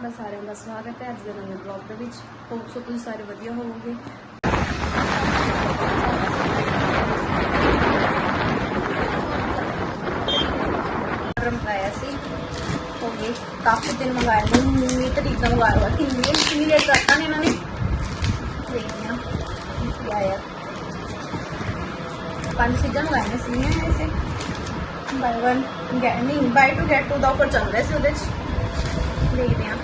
ਤੁਹਾਡਾ ਸਾਰਿਆਂ ਦਾ ਸਵਾਗਤ ਹੈ ਅੱਜ ਦੇ ਨਵੇਂ ਬਲੌਗ ਦੇ ਵਿੱਚ। ਹੋਪ ਸੋ ਤੁਸੀਂ ਸਾਰੇ ਵਧੀਆ ਹੋਵੋਗੇ। ਆਰਡਰ ਮੰਗਾਇਆ ਸੀ। ਹੋ ਗਏ ਕਾਫੀ ਦਿਨ ਮੰਗਾਇਆ ਨੂੰ 19 ਤਰੀਕ ਦਾ ਮੰਗਾਇਆ ਹੋਇਆ। ਕਿੰਨੀ ਕਿੰਨੀ ਲੇਟ ਕਰਤਾ ਨੇ ਇਹਨਾਂ ਨੇ? ਦੇਖਦੇ ਹਾਂ। ਕੀ ਆਇਆ। ਪੰਜ ਚੀਜ਼ਾਂ ਮੰਗਾਈਆਂ ਸੀ ਵੈਸੇ ਬਾਈ 1 ਗੈਟ ਨਹੀਂ ਬਾਈ 2 ਗੈਟ 2 ਦਾ ਆਫਰ ਚੱਲ ਰਿਹਾ ਸੀ ਉਹਦੇ ਚ ਦੇਖਦੇ ਹਾਂ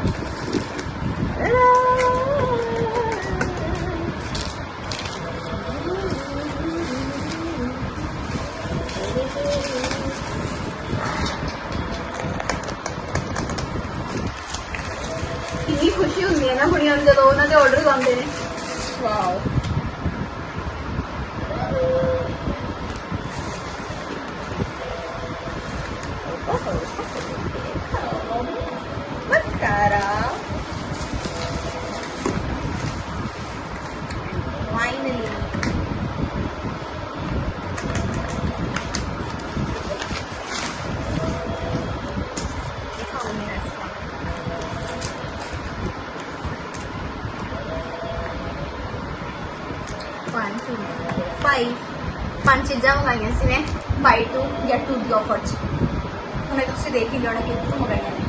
ਕਿੰਨੀ ਖੁਸ਼ੀ ਹੁੰਦੀ ਹੈ ਨਾ ਕੁੜੀਆਂ ਨੂੰ ਜਦੋਂ ਉਹਨਾਂ ਦੇ ਆਰਡਰ ਆਉਂਦੇ ਨੇ ਵਾਓ ਪੰਜ ਚੀਜ਼ਾਂ ਮੰਗਾਈਆਂ ਸੀ ਮੈਂ ਬਾਈ 2 ਜਾਂ 2 ਦੀ ਆਫਰ ਚ ਹੁਣੇ ਤੁਸੀਂ ਦੇਖ ਹੀ ਲਿਓਣਾ ਕਿੱਥੋਂ ਮੰਗਾਈਆਂ ਨੇ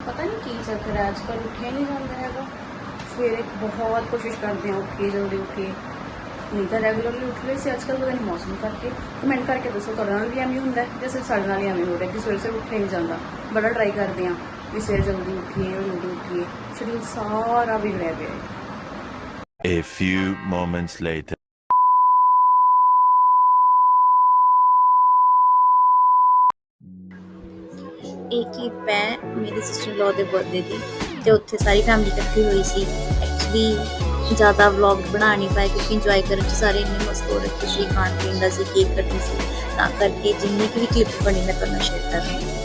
ਪਤਾ ਨਹੀਂ ਕੀ ਚੱਕਰ ਹੈ ਅੱਜ ਕੱਲ੍ਹ ਉੱਠਿਆ ਨਹੀਂ ਜਾਂਦਾ ਹੈਗਾ ਸਵੇਰੇ ਬਹੁਤ ਕੋਸ਼ਿਸ਼ ਕਰਦੇ ਹਾਂ ਉੱਠੀਏ ਜਲਦੀ ਉੱਠੀਏ ਨਹੀਂ ਤਾਂ ਰੈਗੂਲਰਲੀ ਉੱਠ ਰਹੇ ਸੀ ਅੱਜ ਕੱਲ੍ਹ ਪਤਾ ਨਹੀਂ ਮੌਸਮ ਕਰਕੇ ਕਮੈਂਟ ਕਰਕੇ ਦੱਸੋ ਤੁਹਾਡੇ ਨਾਲ ਵੀ ਐਵੇਂ ਹੁੰਦਾ ਹੈ ਜਾਂ ਸਿਰਫ ਸਾਡੇ ਨਾਲ ਹੀ ਐਵੇਂ ਹੋ ਰਿਹਾ ਕਿ ਸਵੇਰੇ ਸਵੇਰੇ ਉੱਠਿਆ ਨਹੀਂ ਜਾਂਦਾ ਬੜਾ ਟਰਾਈ ਕਰਦੇ ਹਾਂ ਵੀ ਸਵੇਰੇ ਜਲਦੀ ਉੱਠੀਏ ਜਲਦੀ ਉੱਠੀਏ। ਸ਼ਡਿਊਲ ਸਾਰਾ ਵਿਗੜਿਆ ਪਿਆ ਹੈ। A few moments later. Clip ਹੈ ਮੇਰੀ ਸਿਸਟਰ ਲੋ ਦੇ ਬਰਥਡੇ ਦੀ ਤੇ ਉੱਥੇ ਸਾਰੀ ਫੈਮਿਲੀ ਇਕੱਠੀ ਹੋਈ ਸੀ। ਐਕਚੁਅਲੀ ਜ਼ਿਆਦਾ ਵਲੌਗ ਬਣਾ ਨਹੀਂ ਪਾਏ ਕਿਉਂਕਿ ਇੰਜੋਏ ਕਰਨ ਚ ਸਾਰੇ ਇੰਨੇ ਮਸਤ ਹੋ ਰਹੇ ਸੀ। ਖਾਣ ਪੀਣ ਦਾ ਸੀ ਕੇਕ ਕੱਟਣੀ ਸੀ। ਤਾਂ ਕਰਕੇ ਜਿੰਨੀ ਕੁ ਵੀ ਕਲਿੱਪ ਬਣੀ ਮੈਂ ਤੁਹਾਨੂੰ ਸ਼ੇਅਰ ਕਰ ਰਹੀ ਹਾਂ।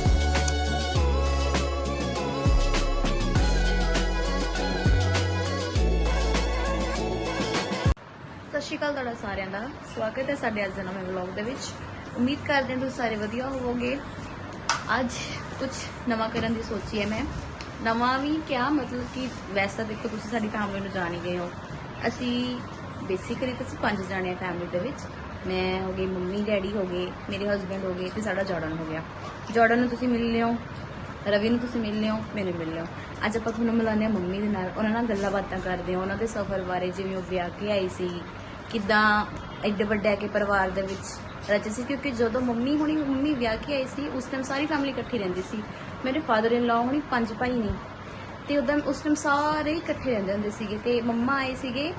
ਸਾਰਿਆਂ ਦਾ ਸਵਾਗਤ ਹੈ ਸਾਡੇ ਅੱਜ ਦੇ ਨਵੇਂ ਵਲੌਗ ਦੇ ਵਿੱਚ। ਉਮੀਦ ਕਰਦੇ ਹਾਂ ਤੁਸੀਂ ਸਾਰੇ ਵਧੀਆ ਹੋਵੋਗੇ। ਅੱਜ ਕੁਝ ਨਵਾਂ ਕਰਨ ਦੀ ਸੋਚੀ ਹੈ ਮੈਂ। ਨਵਾਂ ਵੀ ਕਿਆ, ਮਤਲਬ ਕਿ ਵੈਸਾ ਦੇਖੋ ਤੁਸੀਂ ਸਾਡੀ ਫੈਮਿਲੀ ਨੂੰ ਜਾਣ ਹੀ ਗਏ ਹੋ। ਅਸੀਂ ਬੇਸਿਕਲੀ ਤੁਸੀਂ ਪੰਜ ਜਾਣੇ ਆ ਫੈਮਿਲੀ ਦੇ ਵਿੱਚ। ਮੈਂ ਹੋ ਗਈ, ਮੰਮੀ, ਡੈਡੀ ਹੋ ਗਏ, ਮੇਰੇ ਹਸਬੰਡ ਹੋ ਗਏ ਤੇ ਸਾਡਾ ਜਾਰਡਨ ਹੋ ਗਿਆ। ਜਾਰਡਨ ਨੂੰ ਤੁਸੀਂ ਮਿਲ ਲਿਓ, ਰਵੀ ਨੂੰ ਤੁਸੀਂ ਮਿਲ ਲਿਓ, ਮੈਨੂੰ ਮਿਲ ਲਿਓ। ਅੱਜ ਆਪਾਂ ਤੁਹਾਨੂੰ ਮਿਲਾਉਂਦੇ ਹਾਂ ਮੰਮੀ ਦੇ ਨਾਲ। ਉਹਨਾਂ ਨਾਲ ਗੱਲਾਂ ਬਾਤਾਂ ਕਰਦੇ ਹਾਂ, ਉਹਨਾਂ ਦੇ ਸਫ਼ਰ ਬਾਰੇ, ਜਿਵੇਂ ਉਹ ਵਿਆਹ ਕੇ ਆਈ ਸੀ ਕਿਦਾਂ ਐਡੇ ਵੱਡੇ ਕੇ ਪਰਿਵਾਰ ਦੇ ਵਿੱਚ ਰਚੇ ਸੀ, ਕਿਉਂਕਿ ਜਦੋਂ ਮੰਮੀ ਹੁਣੀ, ਮੰਮੀ ਵਿਆਹ ਕੇ ਆਈ ਸੀ, ਉਸ ਟਾਈਮ ਸਾਰੀ ਫੈਮਿਲੀ ਇਕੱਠੀ ਰਹਿੰਦੀ ਸੀ। ਮੇਰੇ ਫਾਦਰ ਇਨ ਲਾ ਹੁਣੀ ਪੰਜ ਭਾਈ ਨੇ। ਤੇ ਉਦੋਂ ਉਸ ਟਾਈਮ ਸਾਰੇ ਇਕੱਠੇ ਰਹਿੰਦੇ ਹੁੰਦੇ ਸੀਗੇ ਤੇ ਮੰਮਾ ਆਏ ਸੀਗੇ,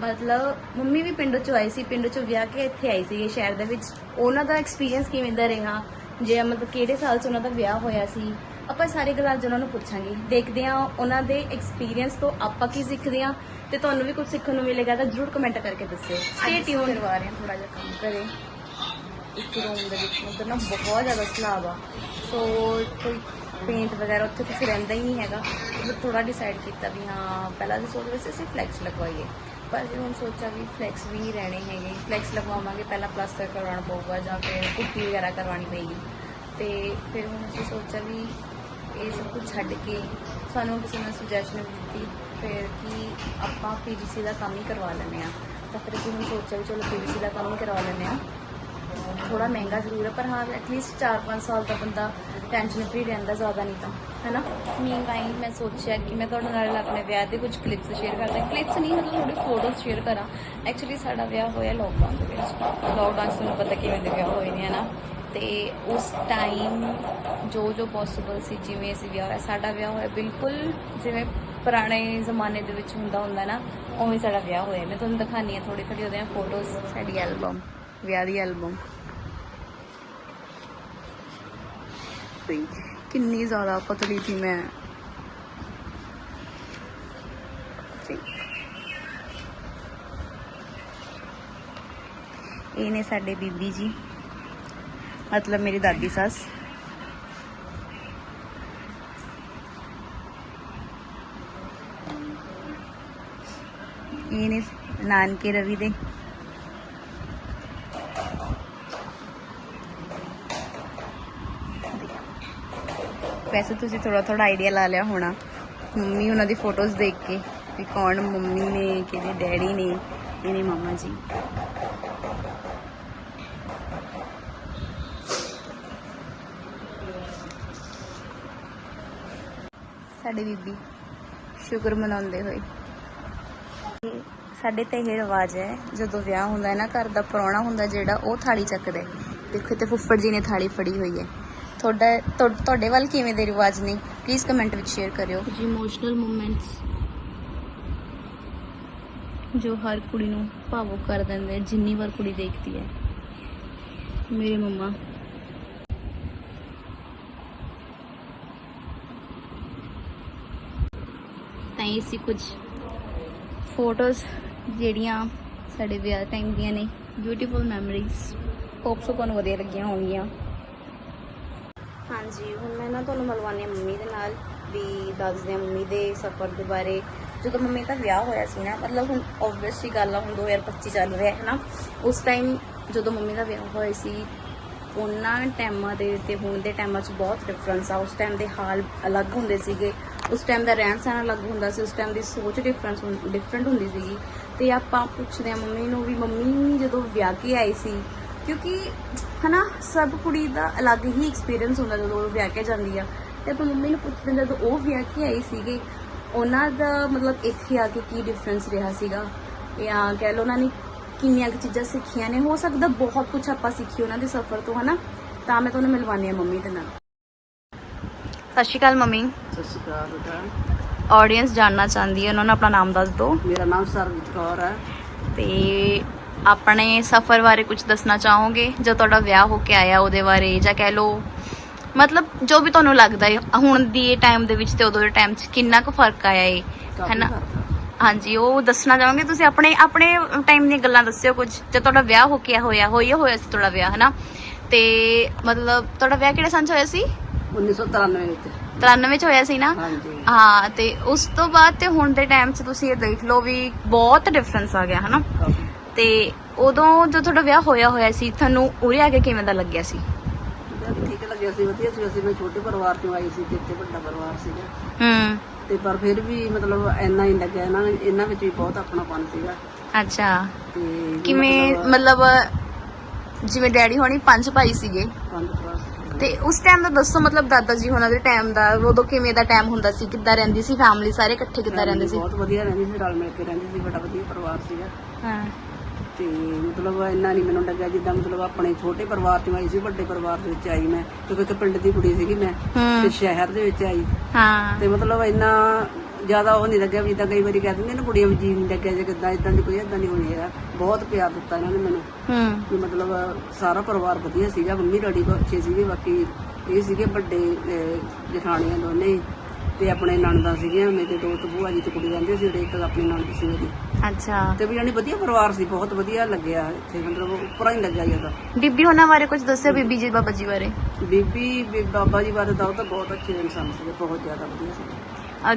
ਮਤਲਬ ਮੰਮੀ ਵੀ ਪਿੰਡ ਚੋਂ ਆਈ ਸੀ, ਪਿੰਡ ਚੋਂ ਵਿਆਹ ਕੇ ਇੱਥੇ ਆਈ ਸੀਗੇ ਸ਼ਹਿਰ ਦੇ ਵਿੱਚ। ਉਹਨਾਂ ਦਾ ਐਕਸਪੀਰੀਅੰਸ ਕਿਵੇਂ ਦਾ ਰਿਹਾ? ਜੇ ਮਤਲਬ ਕਿਹੜੇ ਸਾਲ 'ਚ ਉਹਨਾਂ ਦਾ ਵਿਆਹ ਹੋਇਆ ਸੀ? ਆਪਾਂ ਸਾਰੇ ਗੱਲਾਂ ਅੱਜ ਉਹਨਾਂ ਨੂੰ ਪੁੱਛਾਂਗੇ। ਦੇਖਦੇ ਹਾਂ ਉਹਨਾਂ ਦੇ ਐਕਸਪੀਰੀਅੰਸ ਤੋਂ ਆਪਾਂ ਕੀ ਸਿੱਖਦੇ ਹਾਂ ਤੇ ਤੁਹਾਨੂੰ ਵੀ ਕੁਝ ਸਿੱਖਣ ਨੂੰ ਮਿਲੇਗਾ ਤਾਂ ਜਰੂਰ ਕਮੈਂਟ ਕਰਕੇ ਦੱਸਿਓ। ਸਟੇ ਟਿਊਨ ਕਰਵਾ ਰਹੇ ਹਾਂ ਥੋੜਾ ਜਿਹਾ ਕੰਮ ਕਰੇ ਇੱਕ ਰੂਮ ਦੇ ਵਿੱਚ ਉਧਰ ਨਾ ਬਹੁਤ ਜ਼ਿਆਦਾ ਸਲਾਬ ਆ ਸੋ ਕੋਈ ਪੇਂਟ ਵਗੈਰਾ ਉੱਥੇ ਕੁਝ ਰਹਿੰਦਾ ਹੀ ਨਹੀਂ ਹੈਗਾ। ਉਹ ਥੋੜਾ ਡਿਸਾਈਡ ਕੀਤਾ ਵੀ ਹਾਂ ਪਹਿਲਾਂ ਤਾਂ ਸੋਚ ਰਹੇ ਸੀ ਅਸੀਂ ਫਲੈਕਸ ਲਗਵਾਈਏ। ਪਰ ਜੇ ਹੁਣ ਸੋਚਿਆ ਵੀ ਫਲੈਕਸ ਵੀ ਨਹੀਂ ਰਹਿਣੇ ਹੈਗੇ। ਫਲੈਕਸ ਲਗਵਾਵਾਂਗੇ ਪਹਿਲਾਂ ਪਲਾਸਟਰ ਕਰਵਾਉਣਾ ਪਊਗਾ ਜਾਂ ਫਿਰ ਪੁੱਟੀ ਵਗੈਰਾ ਕਰਵਾਉਣੀ ਪਏਗੀ। ਤੇ ਫਿਰ ਹੁਣ ਅਸੀਂ ਸੋਚਿਆ ਵੀ ਇਹ ਸਭ ਕੁਝ ਛੱਡ ਕੇ ਸਾਨੂੰ ਕਿਸੇ ਨੇ ਸੁਜੈਸ਼ਨ ਦਿੱਤੀ, ਫਿਰ ਕਿ ਆਪਾਂ ਪੀਵੀਸੀ ਦਾ ਕੰਮ ਹੀ ਕਰਵਾ ਲੈਂਦੇ ਆ ਤਾਂ ਫਿਰ ਅਸੀਂ ਹੁਣ ਸੋਚਿਆ ਵੀ ਚਲੋ ਪੀਵੀਸੀ ਦਾ ਕੰਮ ਹੀ ਕਰਵਾ ਲੈਂਦੇ ਆ ਥੋੜਾ ਮਹਿੰਗਾ ਜ਼ਰੂਰ ਹੈ, ਪਰ ਹਾਂ ਐਟਲੀਸਟ 4-5 ਸਾਲ ਦਾ ਬੰਦਾ ਟੈਨਸ਼ਨ ਫਰੀ ਰਹਿੰਦਾ ਜ਼ਿਆਦਾ ਨਹੀਂ ਤਾਂ, ਹੈਨਾ? ਮੀਨ ਵਾਈਨ ਮੈਂ ਸੋਚਿਆ ਕਿ ਮੈਂ ਤੁਹਾਡੇ ਨਾਲ ਆਪਣੇ ਵਿਆਹ ਦੇ ਕੁਝ ਕਲਿੱਪਸ ਸ਼ੇਅਰ ਕਰਦਾ ਕਲਿੱਪਸ ਨਹੀਂ, ਮਤਲਬ ਥੋੜੇ ਫੋਟੋਜ਼ ਸ਼ੇਅਰ ਕਰਾਂ। ਐਕਚੁਅਲੀ ਸਾਡਾ ਵਿਆਹ ਹੋਇਆ ਲੋਕਡਾਊਨ ਦੇ ਵਿੱਚ। ਲੋਕਡਾਊਨ 'ਚ ਤੁਹਾਨੂੰ ਪਤਾ ਕਿਵੇਂ ਦੇ ਵਿਆਹ ਹੋਏ ਨੇ, ਹਨਾ? ਤੇ ਉਸ ਟਾਈਮ ਜੋ ਜੋ ਪੋਸੀਬਲ ਸੀ, ਜਿਵੇਂ ਅਸੀਂ ਵਿਆਹ ਹੋਇਆ, ਸਾਡਾ ਵਿਆਹ ਹੋਇਆ ਬਿਲਕੁਲ ਜਿਵੇਂ ਪੁਰਾਣੇ ਜ਼ਮਾਨੇ ਦੇ ਵਿੱਚ ਹੁੰਦਾ ਹੁੰਦਾ ਨਾ, ਉਵੇਂ ਸਾਡਾ ਵਿਆਹ ਹੋਇਆ। ਮੈਂ ਤੁਹਾਨੂੰ ਦਿਖਾਣੀ ਆ ਥੋੜੀ ਥੋੜੀ ਉਹਦੀਆਂ ਫੋਟੋਜ਼ ਸਾਡੀ ਐਲਬਮ ਵਿਆਹ ਦੀ ਐਲਬਮ ਕਿੰਨੀ ਜ਼ਿਆਦਾ ਪਤਲੀ ਸੀ ਮੈਂ। ਇਹ ਨੇ ਸਾਡੇ ਬੀਬੀ ਜੀ। ਮਤਲਬ ਮੇਰੀ ਦਾਦੀ ਸੱਸ। ਇਹ ਨੇ ਨਾਨਕੇ ਰਵੀ ਦੇ। ਵੈਸੇ ਤੁਸੀਂ ਥੋੜਾ ਥੋੜਾ ਆਈਡੀਆ ਲਾ ਲਿਆ ਹੋਣਾ। ਮੰਮੀ ਉਹਨਾਂ ਦੀ ਫੋਟੋਜ਼ ਦੇਖ ਕੇ ਵੀ ਕੌਣ ਮੰਮੀ ਨੇ, ਕਿਹਦੇ ਡੈਡੀ ਨੇ, ਇਹਨੇ ਮਾਮਾ ਜੀ। ਸਾਡੇ ਬੀਬੀ ਸ਼ੁਕਰ ਮਨਾਉਂਦੇ ਹੋਏ। ਸਾਡੇ ਤੇ ਇਹ ਰਿਵਾਜ ਹੈ, ਜਦੋਂ ਵਿਆਹ ਹੁੰਦਾ ਹੈ ਨਾ, ਘਰ ਦਾ ਪ੍ਰਾਹੁਣਾ ਹੁੰਦਾ ਜਿਹੜਾ, ਉਹ ਥਾਲੀ ਚੱਕਦਾ ਹੈ। ਦੇਖੋ ਤੇ ਫੁੱਫੜ ਜੀ ਨੇ ਥਾਲੀ ਫੜੀ ਹੋਈ ਹੈ। ਤੁਹਾਡਾ ਤੁਹਾਡੇ ਵੱਲ ਕਿਵੇਂ ਦੇ ਰਿਵਾਜ ਨੇ? ਪਲੀਜ਼ ਕਮੈਂਟ ਵਿੱਚ ਸ਼ੇਅਰ ਕਰਿਓ। ਜੀ ਇਮੋਸ਼ਨਲ ਮੂਮੈਂਟਸ ਜੋ ਹਰ ਕੁੜੀ ਨੂੰ ਭਾਵੁਕ ਕਰ ਦਿੰਦੇ ਜਿੰਨੀ ਵਾਰ ਕੁੜੀ ਦੇਖਦੀ ਹੈ। ਮੇਰੇ ਮੰਮਾ ਤਾਂ ਸੀ ਕੁਝ ਫੋਟੋਜ਼ ਜਿਹੜੀਆਂ ਸਾਡੇ ਵਿਆਹ ਟਾਈਮ ਦੀਆਂ ਨੇ। ਬਿਊਟੀਫੁਲ ਮੈਮਰੀਜ਼ ਹੋਪ ਸੋ ਤੁਹਾਨੂੰ ਵਧੀਆ ਲੱਗੀਆਂ ਹੋਣਗੀਆਂ। ਹਾਂਜੀ, ਹੁਣ ਮੈਂ ਨਾ ਤੁਹਾਨੂੰ ਮਿਲਵਾਉਂਦੀ ਹਾਂ ਮੰਮੀ ਦੇ ਨਾਲ, ਵੀ ਦੱਸਦੇ ਹਾਂ ਮੰਮੀ ਦੇ ਸਫ਼ਰ ਦੇ ਬਾਰੇ। ਜਦੋਂ ਮੰਮੀ ਦਾ ਵਿਆਹ ਹੋਇਆ ਸੀ ਨਾ, ਮਤਲਬ ਹੁਣ ਆਬਵੀਅਸਲੀ ਗੱਲ ਆ, ਹੁਣ 2025 ਚੱਲ ਰਿਹਾ ਹੈ ਨਾ। ਉਸ ਟਾਈਮ ਜਦੋਂ ਮੰਮੀ ਦਾ ਵਿਆਹ ਹੋਇਆ ਸੀ, ਉਹਨਾਂ ਟਾਈਮਾਂ ਦੇ ਤੇ ਹੁਣ ਦੇ ਟਾਈਮਾਂ 'ਚ ਬਹੁਤ ਡਿਫਰੈਂਸ ਆ। ਉਸ ਟਾਈਮ ਦੇ ਹਾਲ ਅਲੱਗ ਹੁੰਦੇ ਸੀਗੇ। ਉਸ ਟਾਈਮ ਦਾ ਰਹਿਣ ਸਹਿਣ ਅਲੱਗ ਹੁੰਦਾ ਸੀ, ਉਸ ਟਾਈਮ ਦੀ ਸੋਚ ਡਿਫਰੈਂਸ ਡਿਫਰੈਂਟ ਹੁੰਦੀ ਸੀਗੀ। ਤੇ ਆਪਾਂ ਪੁੱਛਦੇ ਆ ਮੰਮੀ ਨੂੰ ਵੀ, ਮੰਮੀ ਜਦੋਂ ਵਿਆਹ ਕੇ ਆਈ ਸੀ, ਕਿਉਂਕਿ ਹਨਾ, ਸਭ ਕੁੜੀ ਦਾ ਅਲੱਗ ਹੀ ਐਕਸਪੀਰੀਅੰਸ ਹੁੰਦਾ ਜਦੋਂ ਉਹ ਵਿਆਹ ਕੇ ਜਾਂਦੀ ਆ। ਤੇ ਆਪਾਂ ਮੰਮੀ ਨੂੰ ਪੁੱਛਦੇ ਜਦੋਂ ਉਹ ਵਿਆਹ ਕੇ ਆਈ ਸੀਗੇ, ਉਹਨਾਂ ਦਾ ਮਤਲਬ ਇੱਥੇ ਆ ਕੇ ਕੀ ਡਿਫਰੈਂਸ ਰਿਹਾ ਸੀਗਾ? ਜਾਂ ਕਹਿ ਲਓ ਉਹਨਾਂ ਨੇ ਕਿੰਨੀਆਂ ਕੁ ਚੀਜ਼ਾਂ ਸਿੱਖੀਆਂ ਨੇ? ਹੋ ਸਕਦਾ ਬਹੁਤ ਕੁਝ ਆਪਾਂ ਸਿੱਖੀ ਉਹਨਾਂ ਦੇ ਸਫ਼ਰ ਤੋਂ, ਹਨਾ? ਤਾਂ ਮੈਂ ਤੁਹਾਨੂੰ ਮਿਲਵਾਉਂਦੀ ਆ ਮੰਮੀ ਦੇ ਨਾਲ। ਸਤਿ ਸ਼੍ਰੀ ਅਕਾਲ ਮੰਮੀ। ਸਤਿ ਸ਼੍ਰੀ ਅਕਾਲ ਬੇਟਾ ਆਡੀਅנס ਜਾਣਨਾ ਚਾਹੁੰਦੀ ਹੈ ਉਹਨਾਂ ਨੂੰ ਆਪਣਾ ਨਾਮ ਦੱਸ ਦਿਓ। ਮੇਰਾ ਨਾਮ ਸਰਬਜੀਤ ਕੌਰ ਹੈ। ਤੇ ਆਪਣੇ ਸਫ਼ਰ ਬਾਰੇ ਕੁਝ ਦੱਸਣਾ ਚਾਹੋਗੇ? ਜੋ ਤੁਹਾਡਾ ਵਿਆਹ ਹੋ ਕੇ ਆਇਆ ਉਹਦੇ ਬਾਰੇ ਜਾਂ ਕਹਿ ਲਓ ਮਤਲਬ ਜੋ ਵੀ ਤੁਹਾਨੂੰ ਲੱਗਦਾ ਹੈ ਹੁਣ ਦੀ ਟਾਈਮ ਦੇ ਵਿੱਚ ਤੇ ਉਦੋਂ ਦੇ ਟਾਈਮ 'ਚ ਕਿੰਨਾ ਕੁ ਫ਼ਰਕ ਆਇਆ ਏ? ਹੈਨਾ। ਹਾਂਜੀ ਉਹ ਦੱਸਣਾ ਚਾਹੋਗੇ? ਤੁਸੀਂ ਆਪਣੇ ਆਪਣੇ ਟਾਈਮ ਦੀਆਂ ਗੱਲਾਂ ਦੱਸਿਓ ਕੁਝ ਜਦ ਤੁਹਾਡਾ ਵਿਆਹ ਹੋ ਕੇ ਹੋਇਆ ਹੋਇਆ ਹੋਇਆ ਸੀ ਤੁਹਾਡਾ ਵਿਆਹ ਹੈਨਾ? ਤੇ ਮਤਲਬ ਤੁਹਾਡਾ ਵਿਆਹ ਕਿਹੜੇ ਸੰਨ 'ਚ ਹੋਇਆ ਸੀ? 1993 ਵਿੱਚ। 93 'ਚ ਹੋਇਆ ਸੀ ਨਾ? ਹਾਂਜੀ। ਹਾਂ ਤੇ ਉਸ ਤੋਂ ਬਾਅਦ ਤੇ ਹੁਣ ਦੇ ਟਾਈਮ 'ਚ ਤੁਸੀਂ ਇਹ ਦੇਖ ਲਓ ਵੀ ਬਹੁਤ ਡਿਫਰੈਂਸ ਆ ਗਿਆ ਹਨਾ? ਤੇ ਉਦੋਂ ਜੋ ਤੁਹਾਡਾ ਵਿਆਹ ਹੋਇਆ ਹੋਇਆ ਸੀ ਤੁਹਾਨੂੰ ਉਰੇ ਆ ਕੇ ਕਿਵੇਂ ਦਾ ਲੱਗਿਆ ਸੀ? ਠੀਕ ਲੱਗਿਆ ਸੀ ਵਧੀਆ ਸੀ। ਅਸੀਂ ਮੈਂ ਛੋਟੇ ਪਰਿਵਾਰ ਚੋਂ ਆਈ ਸੀ ਤੇ ਇੱਥੇ ਵੱਡਾ ਪਰਿਵਾਰ ਸੀਗਾ। ਹੂੰ। ਤੇ ਪਰ ਫਿਰ ਵੀ ਮਤਲਬ ਇੰਨਾ ਹੀ ਲੱਗਿਆ ਇਹਨਾਂ ਇਹਨਾਂ ਵਿੱਚ ਵੀ ਬਹੁਤ ਆਪਣਾਪਨ ਸੀਗਾ। ਅੱਛਾ। ਤੇ ਕਿਵੇਂ ਮਤਲਬ ਜਿਵੇਂ ਡੈਡੀ ਹੋਣੀ ਪੰਜ ਭਾਈ ਸੀਗੇ। ਪੰਜ। ਤੇ ਉਸ ਟਾਈਮ ਦਾ ਦੱਸੋ ਮਤਲਬ ਦਾਦਾ ਜੀ ਹੋਣਾ ਦੇ ਟਾਈਮ ਦਾ ਉਦੋਂ ਕਿਵੇਂ ਦਾ ਟਾਈਮ ਹੁੰਦਾ ਸੀ? ਕਿੱਦਾਂ ਰਹਿੰਦੀ ਸੀ ਫੈਮਿਲੀ ਸਾਰੇ ਇਕੱਠੇ ਕਿੱਦਾਂ ਰਹਿੰਦੇ ਸੀ? ਬਹੁਤ ਵਧੀਆ ਰਹਿੰਦੀ ਸੀ ਰਲ ਮਿਲ ਕੇ ਰਹਿੰਦੀ ਸੀ ਬੜਾ ਵਧੀਆ ਪਰਿਵਾਰ ਸੀਗਾ। ਹਾਂ। ਤੇ ਮਤਲਬ ਇੰਨਾ ਨਹੀਂ ਮੈਨੂੰ ਲੱਗਿਆ ਜਿੱਦਾਂ ਮਤਲਬ ਆਪਣੇ ਛੋਟੇ ਪਰਿਵਾਰ ਚੋਂ ਆਈ ਸੀ ਵੱਡੇ ਪਰਿਵਾਰ ਦੇ ਵਿੱਚ ਆਈ ਮੈਂ। ਕਿਉਂਕਿ ਇੱਕ ਪਿੰਡ ਦੀ ਕੁੜੀ ਸੀਗੀ ਮੈਂ ਤੇ ਸ਼ਹਿਰ ਦੇ ਵਿੱਚ ਆਈ। ਹਾਂ। ਤੇ ਮਤਲਬ ਇੰਨਾ ਜ਼ਿਆਦਾ ਉਹ ਨਹੀਂ ਲੱਗਿਆ ਵੀ ਤਾਂ ਕਈ ਵਾਰੀ ਕਹਿ ਦਿੰਦੇ ਨੇ ਕੁੜੀਆਂ ਵੀ ਜੀ ਨਹੀਂ ਲੱਗਿਆ ਜੇ ਕਿਦਾਂ ਇਦਾਂ ਦੀ ਕੋਈ ਇਦਾਂ ਨਹੀਂ ਹੋਣੀ ਹੈਗਾ। ਬਹੁਤ ਪਿਆਰ ਦਿੱਤਾ ਇਹਨਾਂ ਨੇ ਮੈਨੂੰ। ਹੂੰ। ਵੀ ਮਤਲਬ ਸਾਰਾ ਪਰਿਵਾਰ ਵਧੀਆ ਸੀਗਾ ਮੰਮੀ ਡੈਡੀ ਬਹੁਤ ਅੱਛੇ ਸੀਗੇ ਬਾਕੀ ਇਹ ਸੀਗੇ ਵੱਡੇ ਅਹ, ਜਠਾਣੀਆਂ ਦੋਨੇ। ਤੇ ਆਪਣੇ ਨਣਦਾਂ ਸੀਗੀਆਂ ਮੇਰੇ ਦੋ ਭੂਆ ਜੀ ਤੇ ਕੁੜੀ ਰਹਿੰਦੇ ਸੀ ਜਿਹੜੇ ਇੱਕ ਆਪਣੀ ਨਣਦ ਸੀ ਮੇਰੀ ਅੱਛਾ। ਤੇ ਵੀ ਜਾਨੀ ਵਧੀਆ ਪਰਿਵਾਰ ਸੀ ਬਹੁਤ ਵਧੀਆ ਲੱਗਿਆ ਇੱਥੇ ਮਤਲਬ ਉੱਪਰਾਂ ਹੀ ਲੱਗਿਆ ਜ਼ਿਆਦਾ। ਬੀਬੀ ਹੋਣਾ ਬਾਰੇ ਕੁਝ ਦੱਸਿਓ ਬੀਬੀ ਜੀ ਬਾਬਾ ਜੀ ਬਾਰੇ। ਬੀਬੀ ਬਾਬਾ ਜੀ ਬਾਰੇ ਤਾਂ ਉਹ ਤਾਂ ਬਹੁਤ ਅੱਛੇ ਇਨਸਾਨ ਸੀਗੇ ਬਹੁਤ ਜ਼ਿਆਦਾ ਵਧੀਆ ਸੀ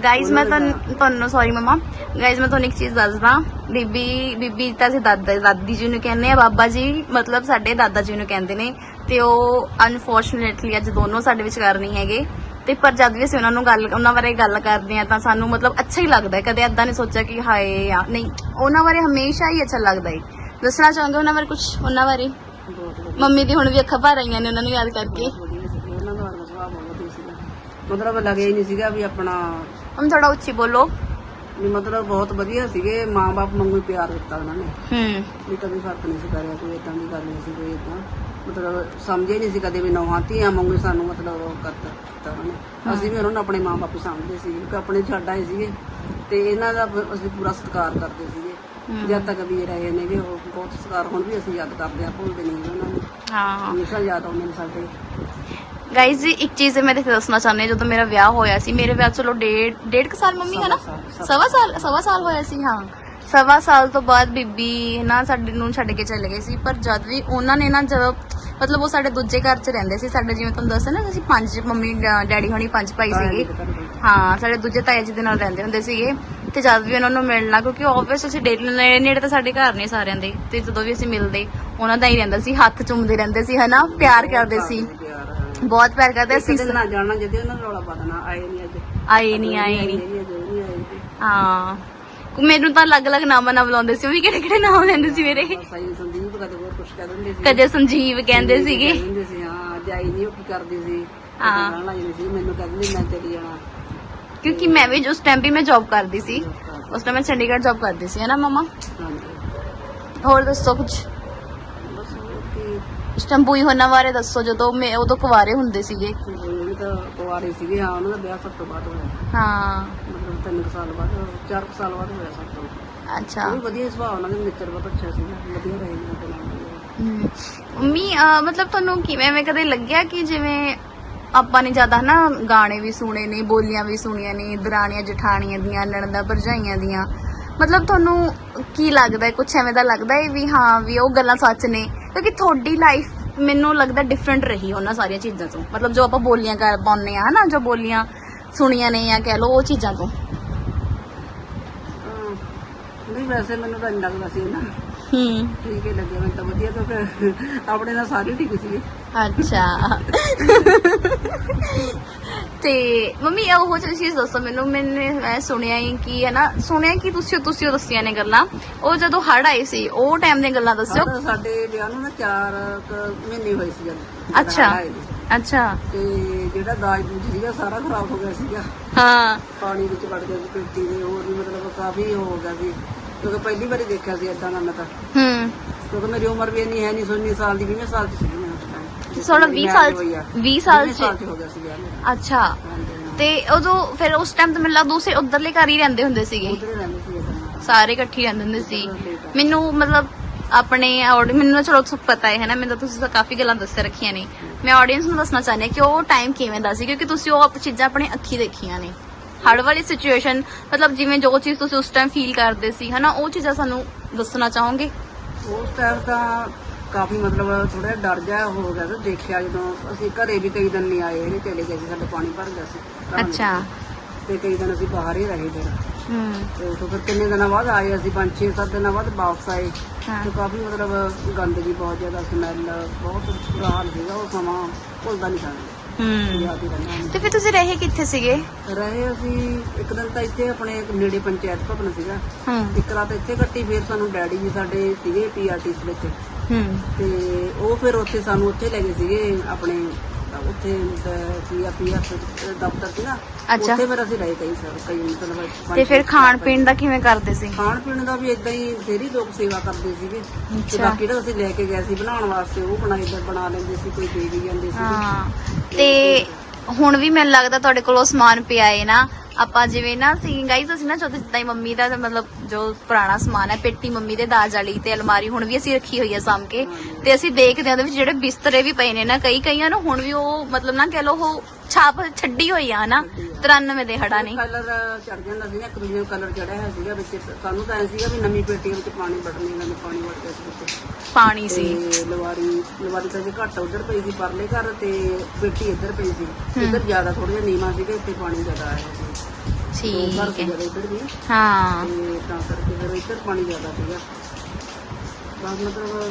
ਗਾਈਜ਼ ਮੈਂ ਤੁਹਾਨੂੰ ਤੁਹਾਨੂੰ ਸੌਰੀ ਮਮਾ ਗਾਈਜ਼ ਮੈਂ ਤੁਹਾਨੂੰ ਇੱਕ ਚੀਜ਼ ਦੱਸਦਾ। ਬੀਬੀ ਬੀਬੀ ਤਾਂ ਅਸੀਂ ਦਾਦਾ ਦਾਦੀ ਜੀ ਨੂੰ ਕਹਿੰਦੇ ਆ ਬਾਬਾ ਜੀ ਮਤਲਬ ਸਾਡੇ ਦਾਦਾ ਜੀ ਨੂੰ ਕਹਿੰਦੇ ਨੇ ਤੇ ਉਹ ਅਨਫੋਰਚੂਨੇਟਲੀ ਅੱਜ ਦੋਨੋਂ ਸਾਡੇ ਵਿਚਕਾਰ ਨਹੀਂ ਹੈਗੇ। ਤੇ ਪਰ ਜਦ ਵੀ ਅਸੀਂ ਉਹਨਾਂ ਨੂੰ ਗੱਲ ਉਹਨਾਂ ਬਾਰੇ ਗੱਲ ਕਰਦੇ ਆ ਤਾਂ ਸਾਨੂੰ ਮਤਲਬ ਅੱਛਾ ਹੀ ਲੱਗਦਾ ਕਦੇ ਐਦਾਂ ਨਹੀਂ ਸੋਚਿਆ ਕਿ ਹਾਏ ਆ ਨਹੀਂ ਉਹਨਾਂ ਬਾਰੇ ਹਮੇਸ਼ਾ ਹੀ ਅੱਛਾ ਲੱਗਦਾ ਹੈ। ਦੱਸਣਾ ਚਾਹਾਂਗੇ ਉਹਨਾਂ ਬਾਰੇ ਕੁਝ ਉਹਨਾਂ ਬਾਰੇ? ਮੰਮੀ ਦੀ ਹੁਣ ਵੀ ਅੱਖਾਂ ਭਰ ਰਹੀਆਂ ਨੇ ਉਹਨਾਂ ਨੂੰ ਯਾਦ ਕਰਕੇ ਬਹੁਤ ਵਧੀਆ ਸੀ ਉਹਨਾਂ ਦਾ ਵਰਗਾ ਸੁਭਾਅ ਬਹੁਤ ਵਧੀਆ ਸੀਗਾ ਮਤਲਬ ਲੱਗਿਆ ਹੀ ਨਹੀਂ ਸੀਗਾ ਵੀ ਆਪਣਾ ਹਮ ਥੋੜਾ ਉੱਚੀ ਬੋਲੋ। ਵੀ ਮਤਲਬ ਬਹੁਤ ਵਧੀਆ ਸੀਗੇ ਮਾਂ-ਬਾਪ ਵਾਂਗੂ ਹੀ ਪਿਆਰ ਦਿੱਤਾ ਉਹਨਾਂ ਨੇ। ਹੂੰ। ਵੀ ਕਦੇ ਫ਼ਰਕ ਨਹੀਂ ਸੀ ਕਰਿਆ ਕੋਈ ਇਦਾਂ ਦੀ ਗੱਲ ਨਹੀਂ ਸੀ ਕੋਈ ਇਦਾਂ ਮਤਲਬ ਸਮਝੇ ਨਹੀਂ ਸੀ ਕਦੇ ਵੀ ਨੌਹਾਂ ਧੀਆਂ ਵਾਂਗੂ ਹੀ ਸਾਨੂੰ ਮਤਲਬ ਉਹ ਕਰਤਾ ਦਿੱਤਾ ਉਹਨਾਂ ਨੇ। ਅਸੀਂ ਵੀ ਉਹਨਾਂ ਨੂੰ ਆਪਣੇ ਮਾਂ-ਬਾਪ ਹੀ ਸਮਝਦੇ ਸੀ ਕਿਉਂਕਿ ਆਪਣੇ ਛੱਡ ਆਏ ਸੀਗੇ। ਤੇ ਇਹਨਾਂ ਦਾ ਬ- ਅਸੀਂ ਪੂਰਾ ਸਤਿਕਾਰ ਕਰਦੇ ਸੀਗੇ। ਜਦ ਤੱਕ ਵੀ ਇਹ ਰਹੇ ਨੇਗੇ ਉਹ ਬਹੁਤ ਸਤਿਕਾਰ ਹੁਣ ਵੀ ਅਸੀਂ ਯਾਦ ਕਰਦੇ ਆ ਭੁੱਲਦੇ ਨਹੀਂ ਉਹਨਾਂ ਨੂੰ। ਹਾਂ। ਹਮੇਸ਼ਾ ਯਾਦ ਆਉਂਦੇ ਨੇ ਸਾਡੇ। ਗਾਈਜ਼ ਇੱਕ ਚੀਜ਼ ਮੈਂ ਤੇ ਦੱਸਣਾ ਚਾਹੁੰਦੀ ਹਾਂ ਜਦੋਂ ਮੇਰਾ ਵਿਆਹ ਹੋਇਆ ਸੀ ਮੇਰੇ ਵਿਆਹ ਚਲੋ ਡੇਢ ਡੇਢ ਕੁ ਸਾਲ ਮੰਮੀ ਹੈ ਨਾ? ਸਵਾ ਸਾਲ, ਸਵਾ ਸਾਲ। ਹੋਇਆ ਸੀ ਹਾਂ। ਸਵਾ ਸਾਲ ਤੋਂ ਬਾਅਦ ਬੀਬੀ ਨਾ ਸਾਡੇ ਨੂੰ ਛੱਡ ਕੇ ਚਲੇ ਗਏ ਸੀ ਪਰ ਜਦ ਵੀ ਉਹਨਾਂ ਨੇ ਨਾ ਜਦੋਂ ਮਤਲਬ ਉਹ ਸਾਡੇ ਦੂਜੇ ਘਰ 'ਚ ਰਹਿੰਦੇ ਸੀ ਸਾਡੇ ਜਿਵੇਂ ਤੁਹਾਨੂੰ ਦੱਸਿਆ ਨਾ ਅਸੀਂ ਪੰਜ ਮੰਮੀ ਡੈ- ਡੈਡੀ ਹੋਣੀ ਪੰਜ ਭਾਈ ਸੀਗੇ। ਹਾਂ ਸਾਡੇ ਦੂਜੇ ਤਾਏ ਜੀ ਦੇ ਨਾਲ ਰਹਿੰਦੇ ਹੁੰਦੇ ਸੀਗੇ ਤੇ ਜਦ ਵੀ ਉਹਨਾਂ ਨੂੰ ਮਿਲਣਾ ਕਿਉਂਕਿ ਆਬਵੀਅਸ ਅਸੀਂ ਡੇਲੀ ਨੇੜੇ ਨੇੜੇ ਤਾਂ ਸਾਡੇ ਘਰ ਨੇ ਸਾਰਿਆਂ ਦੇ ਤੇ ਜਦੋਂ ਵੀ ਅਸੀਂ ਮਿਲਦੇ ਉਹਨਾਂ ਦਾ ਹੀ ਰਹਿੰਦਾ ਸੀ ਹੱਥ ਚੁੰਮਦੇ ਰਹਿੰਦੇ ਸੀ ਹਨਾ? ਪਿਆਰ ਕਰਦੇ ਸੀ। ਬਹੁਤ ਪਿਆਰ ਕਰਦੇ ਅਸੀਂ ਦਿਨ ਨਾ ਜਾਣਾ ਜਦੇ ਉਹਨਾਂ ਨੂੰ ਰੌਲਾ ਪਾ ਦੇਣਾ ਆਏ ਨਹੀਂ ਅੱਜ। ਆਏ ਨਹੀਂ ਆਏ ਨਹੀਂ ਆਏ। ਹਾਂ। ਮੈਨੂੰ ਤਾਂ ਅਲੱਗ-ਅਲੱਗ ਨਾਮਾਂ ਨਾਲ ਬੁਲਾਉਂਦੇ ਸੀ ਉਹ ਵੀ ਕਿਹੜੇ-ਕਿਹੜੇ ਨਾਮ ਲੈਂਦੇ ਸੀ ਮੇਰੇ? ਸੰਦੀਪ ਕਦੇ ਹੋਰ ਕੁਛ ਕਹਿ ਦਿੰਦੇ ਸੀ। ਕਦੇ ਸੰਜੀਵ ਕਹਿੰਦੇ ਸੀਗੇ। ਕਹਿ ਦਿੰਦੇ ਸੀ ਹਾਂ ਅੱਜ ਆਈ ਨਹੀਂ ਉਹ ਕੀ ਕਰਦੀ ਸੀ? ਹਾਂ। ਹਾਂ ਲੱਗ ਜਾਂਦੀ ਸੀ ਮੈਨੂੰ ਕਹਿੰਦੀ ਮੈਂ ਚਲੀ ਜਾਣਾ। ਕਿਉਂਕਿ ਮੈਂ ਵੀ ਉਸ ਟਾਈਮ ਵੀ ਮੈਂ ਜੌਬ ਕਰਦੀ ਸੀ ਉਸ ਟਾਈਮ ਮੈਂ ਚੰਡੀਗੜ੍ਹ ਜੌਬ ਕਰਦੀ ਸੀ ਹੈ ਨਾ ਮਮਾ? ਹਾਂਜੀ। ਹੋਰ ਦੱਸੋ ਕੁਝ ਕਿ ਉਸ ਟਾਈਮ ਬੂਈ ਹੋਣਾ ਬਾਰੇ ਦੱਸੋ ਜਦੋਂ ਮੈਂ ਉਦੋਂ ਕੁਵਾਰੇ ਹੁੰਦੇ ਸੀਗੇ। ਉਹ ਤਾਂ ਕੁਆਰੇ ਸੀਗੇ ਹਾਂ ਉਹਨਾਂ ਦਾ ਵਿਆਹ ਸਭ ਤੋਂ ਬਾਅਦ ਹੋਇਆ। ਹਾਂ। ਮਤਲਬ ਤਿੰਨ ਕੁ ਸਾਲ ਬਾਅਦ ਚਾਰ ਕੁ ਸਾਲ ਬਾਅਦ ਹੋਇਆ ਸਭ ਤੋਂ। ਅੱਛਾ। ਉਹ ਵੀ ਵਧੀਆ ਸੁਭਾਅ ਉਹਨਾਂ ਦੇ ਮਿੱਤਰ ਬਹੁਤ ਅੱਛਾ ਸੀਗਾ ਵਧੀਆ ਰਹੇ ਨੇ ਉਹਦੇ ਨਾਲ। ਹਮ, ਮੰਮੀ ਅਹ, ਮਤਲਬ ਤੁਹਾਨੂੰ ਕਿਵੇਂ ਐਵੇਂ ਕਦੇ ਲੱਗਿਆ ਕਿ ਜਿਵੇਂ ਆਪਾਂ ਨੇ ਜ਼ਿਆਦਾ ਨਾ ਗਾਣੇ ਵੀ ਸੁਣੇ ਨੇ ਬੋਲੀਆਂ ਵੀ ਸੁਣੀਆਂ ਨੇ ਦਰਾਣੀਆਂ ਜਠਾਣੀਆਂ ਦੀਆਂ ਨਣਦਾਂ ਭਰਜਾਈਆਂ ਦੀਆਂ ਮਤਲਬ ਤੁਹਾਨੂੰ ਕੀ ਲੱਗਦਾ ਹੈ? ਕੁਝ ਐਵੇਂ ਦਾ ਲੱਗਦਾ ਹੈ ਵੀ ਹਾਂ ਵੀ ਉਹ ਗੱਲਾਂ ਸੱਚ ਨੇ? ਕਿਉਂਕਿ ਤੁਹਾਡੀ ਲਾਈਫ ਮੈਨੂੰ ਲੱਗਦਾ ਡਿਫਰੈਂਟ ਰਹੀ ਉਹਨਾਂ ਸਾਰੀਆਂ ਚੀਜ਼ਾਂ ਤੋਂ। ਮਤਲਬ ਜੋ ਆਪਾਂ ਬੋਲੀਆਂ ਕਰ ਪਾਉਂਦੇ ਆ ਹਨਾ? ਜੋ ਬੋਲੀਆਂ ਸੁਣੀਆਂ ਨੇ ਜਾਂ ਕਹਿ ਲਓ ਉਹ ਚੀਜ਼ਾਂ ਤੋਂ। ਨਹੀਂ ਵੈਸੇ ਮੈਨੂੰ ਤਾਂ ਨਹੀਂ ਲੱਗਦਾ ਸੀ ਨਾ। ਹੂੰ। ਠੀਕ ਹੀ ਲੱਗਿਆ ਮੈਨੂੰ ਤਾਂ ਵਧੀਆ ਤਾਂ ਫਿਰ ਆਪਣੇ ਨਾਲ ਸਾਰੇ ਠੀਕ ਸੀ। ਅੱਛਾ। ਤੇ ਮੰਮੀ ਇਹ ਉਹ ਚੀਜ਼ ਦੱਸੋ ਮੈਨੂੰ ਮੈंने ਮੈਂ ਸੁਣਿਆ ਹੀ ਕਿ ਹੈ ਨਾ ਸੁਣਿਆ ਕਿ ਤੁਸੀਂ ਤੁਸੀਂ ਉਹ ਦੱਸੀਆਂ ਨੇ ਗੱਲਾਂ। ਉਹ ਜਦੋਂ ਹੜ ਆਏ ਸੀ ਉਹ ਟਾਈਮ ਦੀਆਂ ਗੱਲਾਂ ਦੱਸਿਓ। ਸਾਡਾ- ਸਾਡੇ ਵਿਆਹ ਨੂੰ ਨਾ 4 ਮਹੀਨੇ ਹੋਏ ਸੀ ਜਦ। ਅੱਛਾ। ਆਏ। ਅੱਛਾ। ਤੇ ਜਿਹੜਾ ਦਾਜ ਦੂਜ ਸੀਗਾ ਸਾਰਾ ਖਰਾਬ ਹੋ ਗਿਆ ਸੀਗਾ। ਹਾਂ। ਪਾਣੀ ਵਿੱਚ ਵੜ ਗਿਆ ਸੀ ਪੇਟੀ ਦੇ ਹੋਰ ਵੀ ਮਤਲਬ ਕਾਫੀ ਹੋ ਗਿਆ ਸੀ। ਕਿਉਂਕਿ ਪਹਿਲੀ ਵਾਰੀ ਦੇਖਿਆ ਸੀ ਏਦਾਂ ਦਾ ਮੈਂ ਤਾਂ। ਹੂੰ। ਕਿਉਂਕਿ ਮੇਰੀ ਉਮਰ ਵੀ ਇੰਨੀ ਹੈ ਨਹੀਂ 19 ਸਾਲ ਦੀ 20 ਸਾਲ ਦੀ ਸੀ ਮੈਂ। ਉਸ time। ਤੇ ਥੋੜਾ 20 ਸਾਲ ਹੋਈ ਆ। 20 ਸਾਲ 20 ਚ। ਹੋ ਗਿਆ ਸੀ ਅੱਛਾ। ਤੇ ਉਦੋਂ ਫਿਰ ਉਸ ਟਾਈਮ ਤੇ ਮੈਨੂੰ ਲੱਗਦਾ ਉਸੇ ਉਧਰਲੇ ਘਰ ਹੀ ਰਹਿੰਦੇ ਹੁੰਦੇ ਸੀਗੇ। ਸਾਰੇ ਇਕੱਠੇ ਰਹਿੰਦੇ ਹੁੰਦੇ ਸੀ। ਮੈਨੂੰ ਮਤਲਬ ਆਪਣੇ ਮੈਨੂੰ ਨਾ ਚਲੋ ਸਭ ਪਤਾ ਹੈ ਨਾ? ਮੈਨੂੰ ਤੁਸੀਂ ਤਾਂ ਕਾਫੀ ਗੱਲਾਂ ਦੱਸ ਰੱਖੀਆਂ ਨੇ। ਮੈਂ ਆਡੀਅנס ਨੂੰ ਦੱਸਣਾ ਚਾਹੁੰਦੀ ਹਾਂ ਕਿ ਉਹ ਟਾਈਮ ਕਿਵੇਂ ਦਾ ਸੀ? ਕਿਉਂਕਿ ਤੁਸੀਂ ਉਹ ਚੀਜ਼ਾਂ ਆਪਣੇ ਅੱਖੀ ਦੇਖੀਆਂ ਨੇ। ਹੜ ਵਾਲੀ ਸਿਚੁਏਸ਼ਨ ਮਤਲਬ ਜਿਵੇਂ ਜੋ ਚੀਜ਼ ਤੁਸੀਂ ਉਸ ਟਾਈਮ ਫੀਲ ਕਰਦੇ ਸੀ ਹਨਾ ਉਹ ਚੀਜ਼ਾਂ ਸਾਨੂੰ ਦੱਸਣਾ ਚਾਹੋਗੇ? ਉਸ ਟਾਈਮ ਤਾਂ ਕਾਫੀ ਮਤਲਬ ਥੋੜਾ ਡਰ ਜਾ ਹੋ ਗਿਆ ਸੀ ਦੇਖਿਆ ਜਦੋਂ ਅਸੀਂ ਘਰੇ ਵੀ ਕਈ ਦਿਨ ਨਹੀਂ ਆਏ ਹੈਗੇ ਚਲੇ ਗਏ ਸੀ ਸਾਡੇ ਪਾਣੀ ਭਰ ਗਿਆ ਸੀ ਘਰਾਂ ਵਿੱਚ। ਅੱਛਾ। ਤੇ ਕਈ ਦਿਨ ਅਸੀਂ ਬਾਹਰ ਹੀ ਰਹੇ ਫਿਰ। ਹੂੰ। ਤੇ ਉਦੋਂ ਫਿਰ ਕਿੰਨੇ ਦਿਨਾਂ ਬਾਅਦ ਆਏ ਅਸੀਂ ਪੰਜ ਛੇ ਸੱਤ ਦਿਨਾਂ ਬਾਅਦ ਵਾਪਸ ਆਏ। ਹਾਂ। ਤੇ ਕਾਫੀ ਮਤਲਬ ਗੰਦਗੀ ਬਹੁਤ ਜ਼ਿਆਦਾ ਸਮੈਲ ਬਹੁਤ ਬੁਰਾ ਹਾਲ ਸੀਗਾ ਉਹ ਸਮਾਂ ਭੁੱਲਦਾ ਨਹੀਂ ਸਾਨੂੰ ਹੂੰ। ਯਾਦ ਹੀ ਰਹਿੰਦਾ ਤੇ ਫਿਰ ਤੁਸੀਂ ਰਹੇ ਕਿੱਥੇ ਸੀਗੇ? ਰਹੇ ਅਸੀਂ ਇੱਕ ਦਿਨ ਤਾਂ ਇੱਥੇ ਆਪਣੇ ਨੇੜੇ ਪੰਚਾਇਤ ਭਵਨ ਸੀਗਾ। ਹੂੰ। ਇੱਕ ਰਾਤ ਇੱਥੇ ਕੱਟੀ ਫਿਰ ਸਾਨੂੰ ਡੈਡੀ ਜੀ ਸਾਡੇ ਸੀਗੇ ਪੀਆਰਟੀਸ ਵਿੱਚ। ਤੇ ਉਹ ਫਿਰ ਉੱਥੇ ਸਾਨੂੰ ਉੱਥੇ ਲੈ ਗਏ ਸੀਗੇ ਆਪਣੇ ਉੱਥੇ ਸੀ ਪੀਐਫ ਦਫ਼ਤਰ ਸੀ ਨਾ। ਅੱਛਾ। ਉੱਥੇ ਫਿਰ ਅਸੀਂ ਰਹੇ ਕਈ ਸਰ ਕਈ ਮਤਲਬ ਪੰਜ ਤੇ ਫਿਰ ਖਾਣ ਪੀਣ ਦਾ ਕਿਵੇਂ ਕਰਦੇ ਸੀ? ਖਾਣ ਪੀਣ ਦਾ ਵੀ ਇਦਾਂ ਹੀ ਫੇਰੀ ਲੋਕ ਸੇਵਾ ਕਰਦੇ ਸੀਗੇ। ਤੇ ਅੱਛਾ। ਬਾਕੀ ਜਿਹੜਾ ਅਸੀਂ ਲੈ ਕੇ ਗਏ ਸੀ ਬਣਾਉਣ ਵਾਸਤੇ ਉਹ ਬਣਾਈ ਬਣਾ ਲੈਂਦੇ ਸੀ ਕੋਈ ਦੇ ਵੀ ਜਾਂਦੇ ਸੀ। ਹਾਂ। ਤੇ ਹੁਣ ਵੀ ਮੈਨੂੰ ਲੱਗਦਾ ਤੁਹਾਡੇ ਕੋਲ ਉਹ ਸਮਾਨ ਪਿਆ ਏ ਨਾ। ਆਪਾਂ ਜਿਵੇਂ ਨਾ ਸੀ ਗਾਈਜ਼ ਅਸੀਂ ਨਾ ਜਦੋਂ ਜਿੱਦਾਂ ਹੀ ਮੰਮੀ ਦਾ ਮਤਲਬ ਜੋ ਪੁਰਾਣਾ ਸਮਾਨ ਹੈ, ਪੇਟੀ ਮੰਮੀ ਦੇ ਦਾਜ ਵਾਲੀ ਤੇ ਅਲਮਾਰੀ ਹੁਣ ਵੀ ਅਸੀਂ ਰੱਖੀ ਹੋਈ ਹੈ ਸਾਂਭ ਕੇ, ਤੇ ਅਸੀਂ ਦੇਖਦੇ ਹਾਂ ਉਹਦੇ ਵਿੱਚ ਜਿਹੜੇ ਬਿਸਤਰੇ ਵੀ ਪਏ ਨੇ ਨਾ ਕਈ ਕਈਆਂ ਨੂੰ ਹੁਣ ਵੀ ਉਹ ਮਤਲਬ ਨਾ ਕਹਿ ਲਓ ਉਹ ਛਾਪ ਛੱਡੀ ਹੋਈ ਆ ਨਾ 93 ਦੇ ਹੜਾ ਨੇ। ਕਲਰ ਚੜ ਜਾਂਦਾ ਸੀ ਨਾ ਇੱਕ ਦੂਜੇ ਨੂੰ ਕਲਰ ਚੜਿਆ ਹੋਇਆ ਸੀਗਾ ਵਿੱਚ। ਸਾਨੂੰ ਤਾਂ ਐ ਸੀਗਾ ਵੀ ਨਵੀਂ ਪੇਟੀ ਵਿੱਚ ਪਾਣੀ ਵੜਨੇ ਨਾਲ ਪਾਣੀ ਵੜ ਗਿਆ ਸੀ ਵਿੱਚ ਪਾਣੀ ਸੀ। ਲਵਾਰੀ ਲਵਾਰੀ ਤਾਂ ਜੇ ਘੱਟ ਉਧਰ ਪਈ ਸੀ ਪਰਲੇ ਘਰ ਤੇ ਪੇਟੀ ਇੱਧਰ ਪਈ ਸੀ। ਇੱਧਰ ਜ਼ਿਆਦਾ ਥੋੜਾ ਜਿਹਾ ਨੀਵਾਂ ਸੀਗਾ ਇੱਥੇ ਪਾਣੀ ਜ਼ਿਆਦਾ ਆਇਆ ਸੀ। ਠੀਕ ਹੈ। ਹਾਂ। ਤੇ ਤਾਂ ਕਰਕੇ ਫਿਰ ਇੱਧਰ ਪਾਣੀ ਜ਼ਿਆਦਾ ਸੀਗਾ। ਬਸ ਮਤਲਬ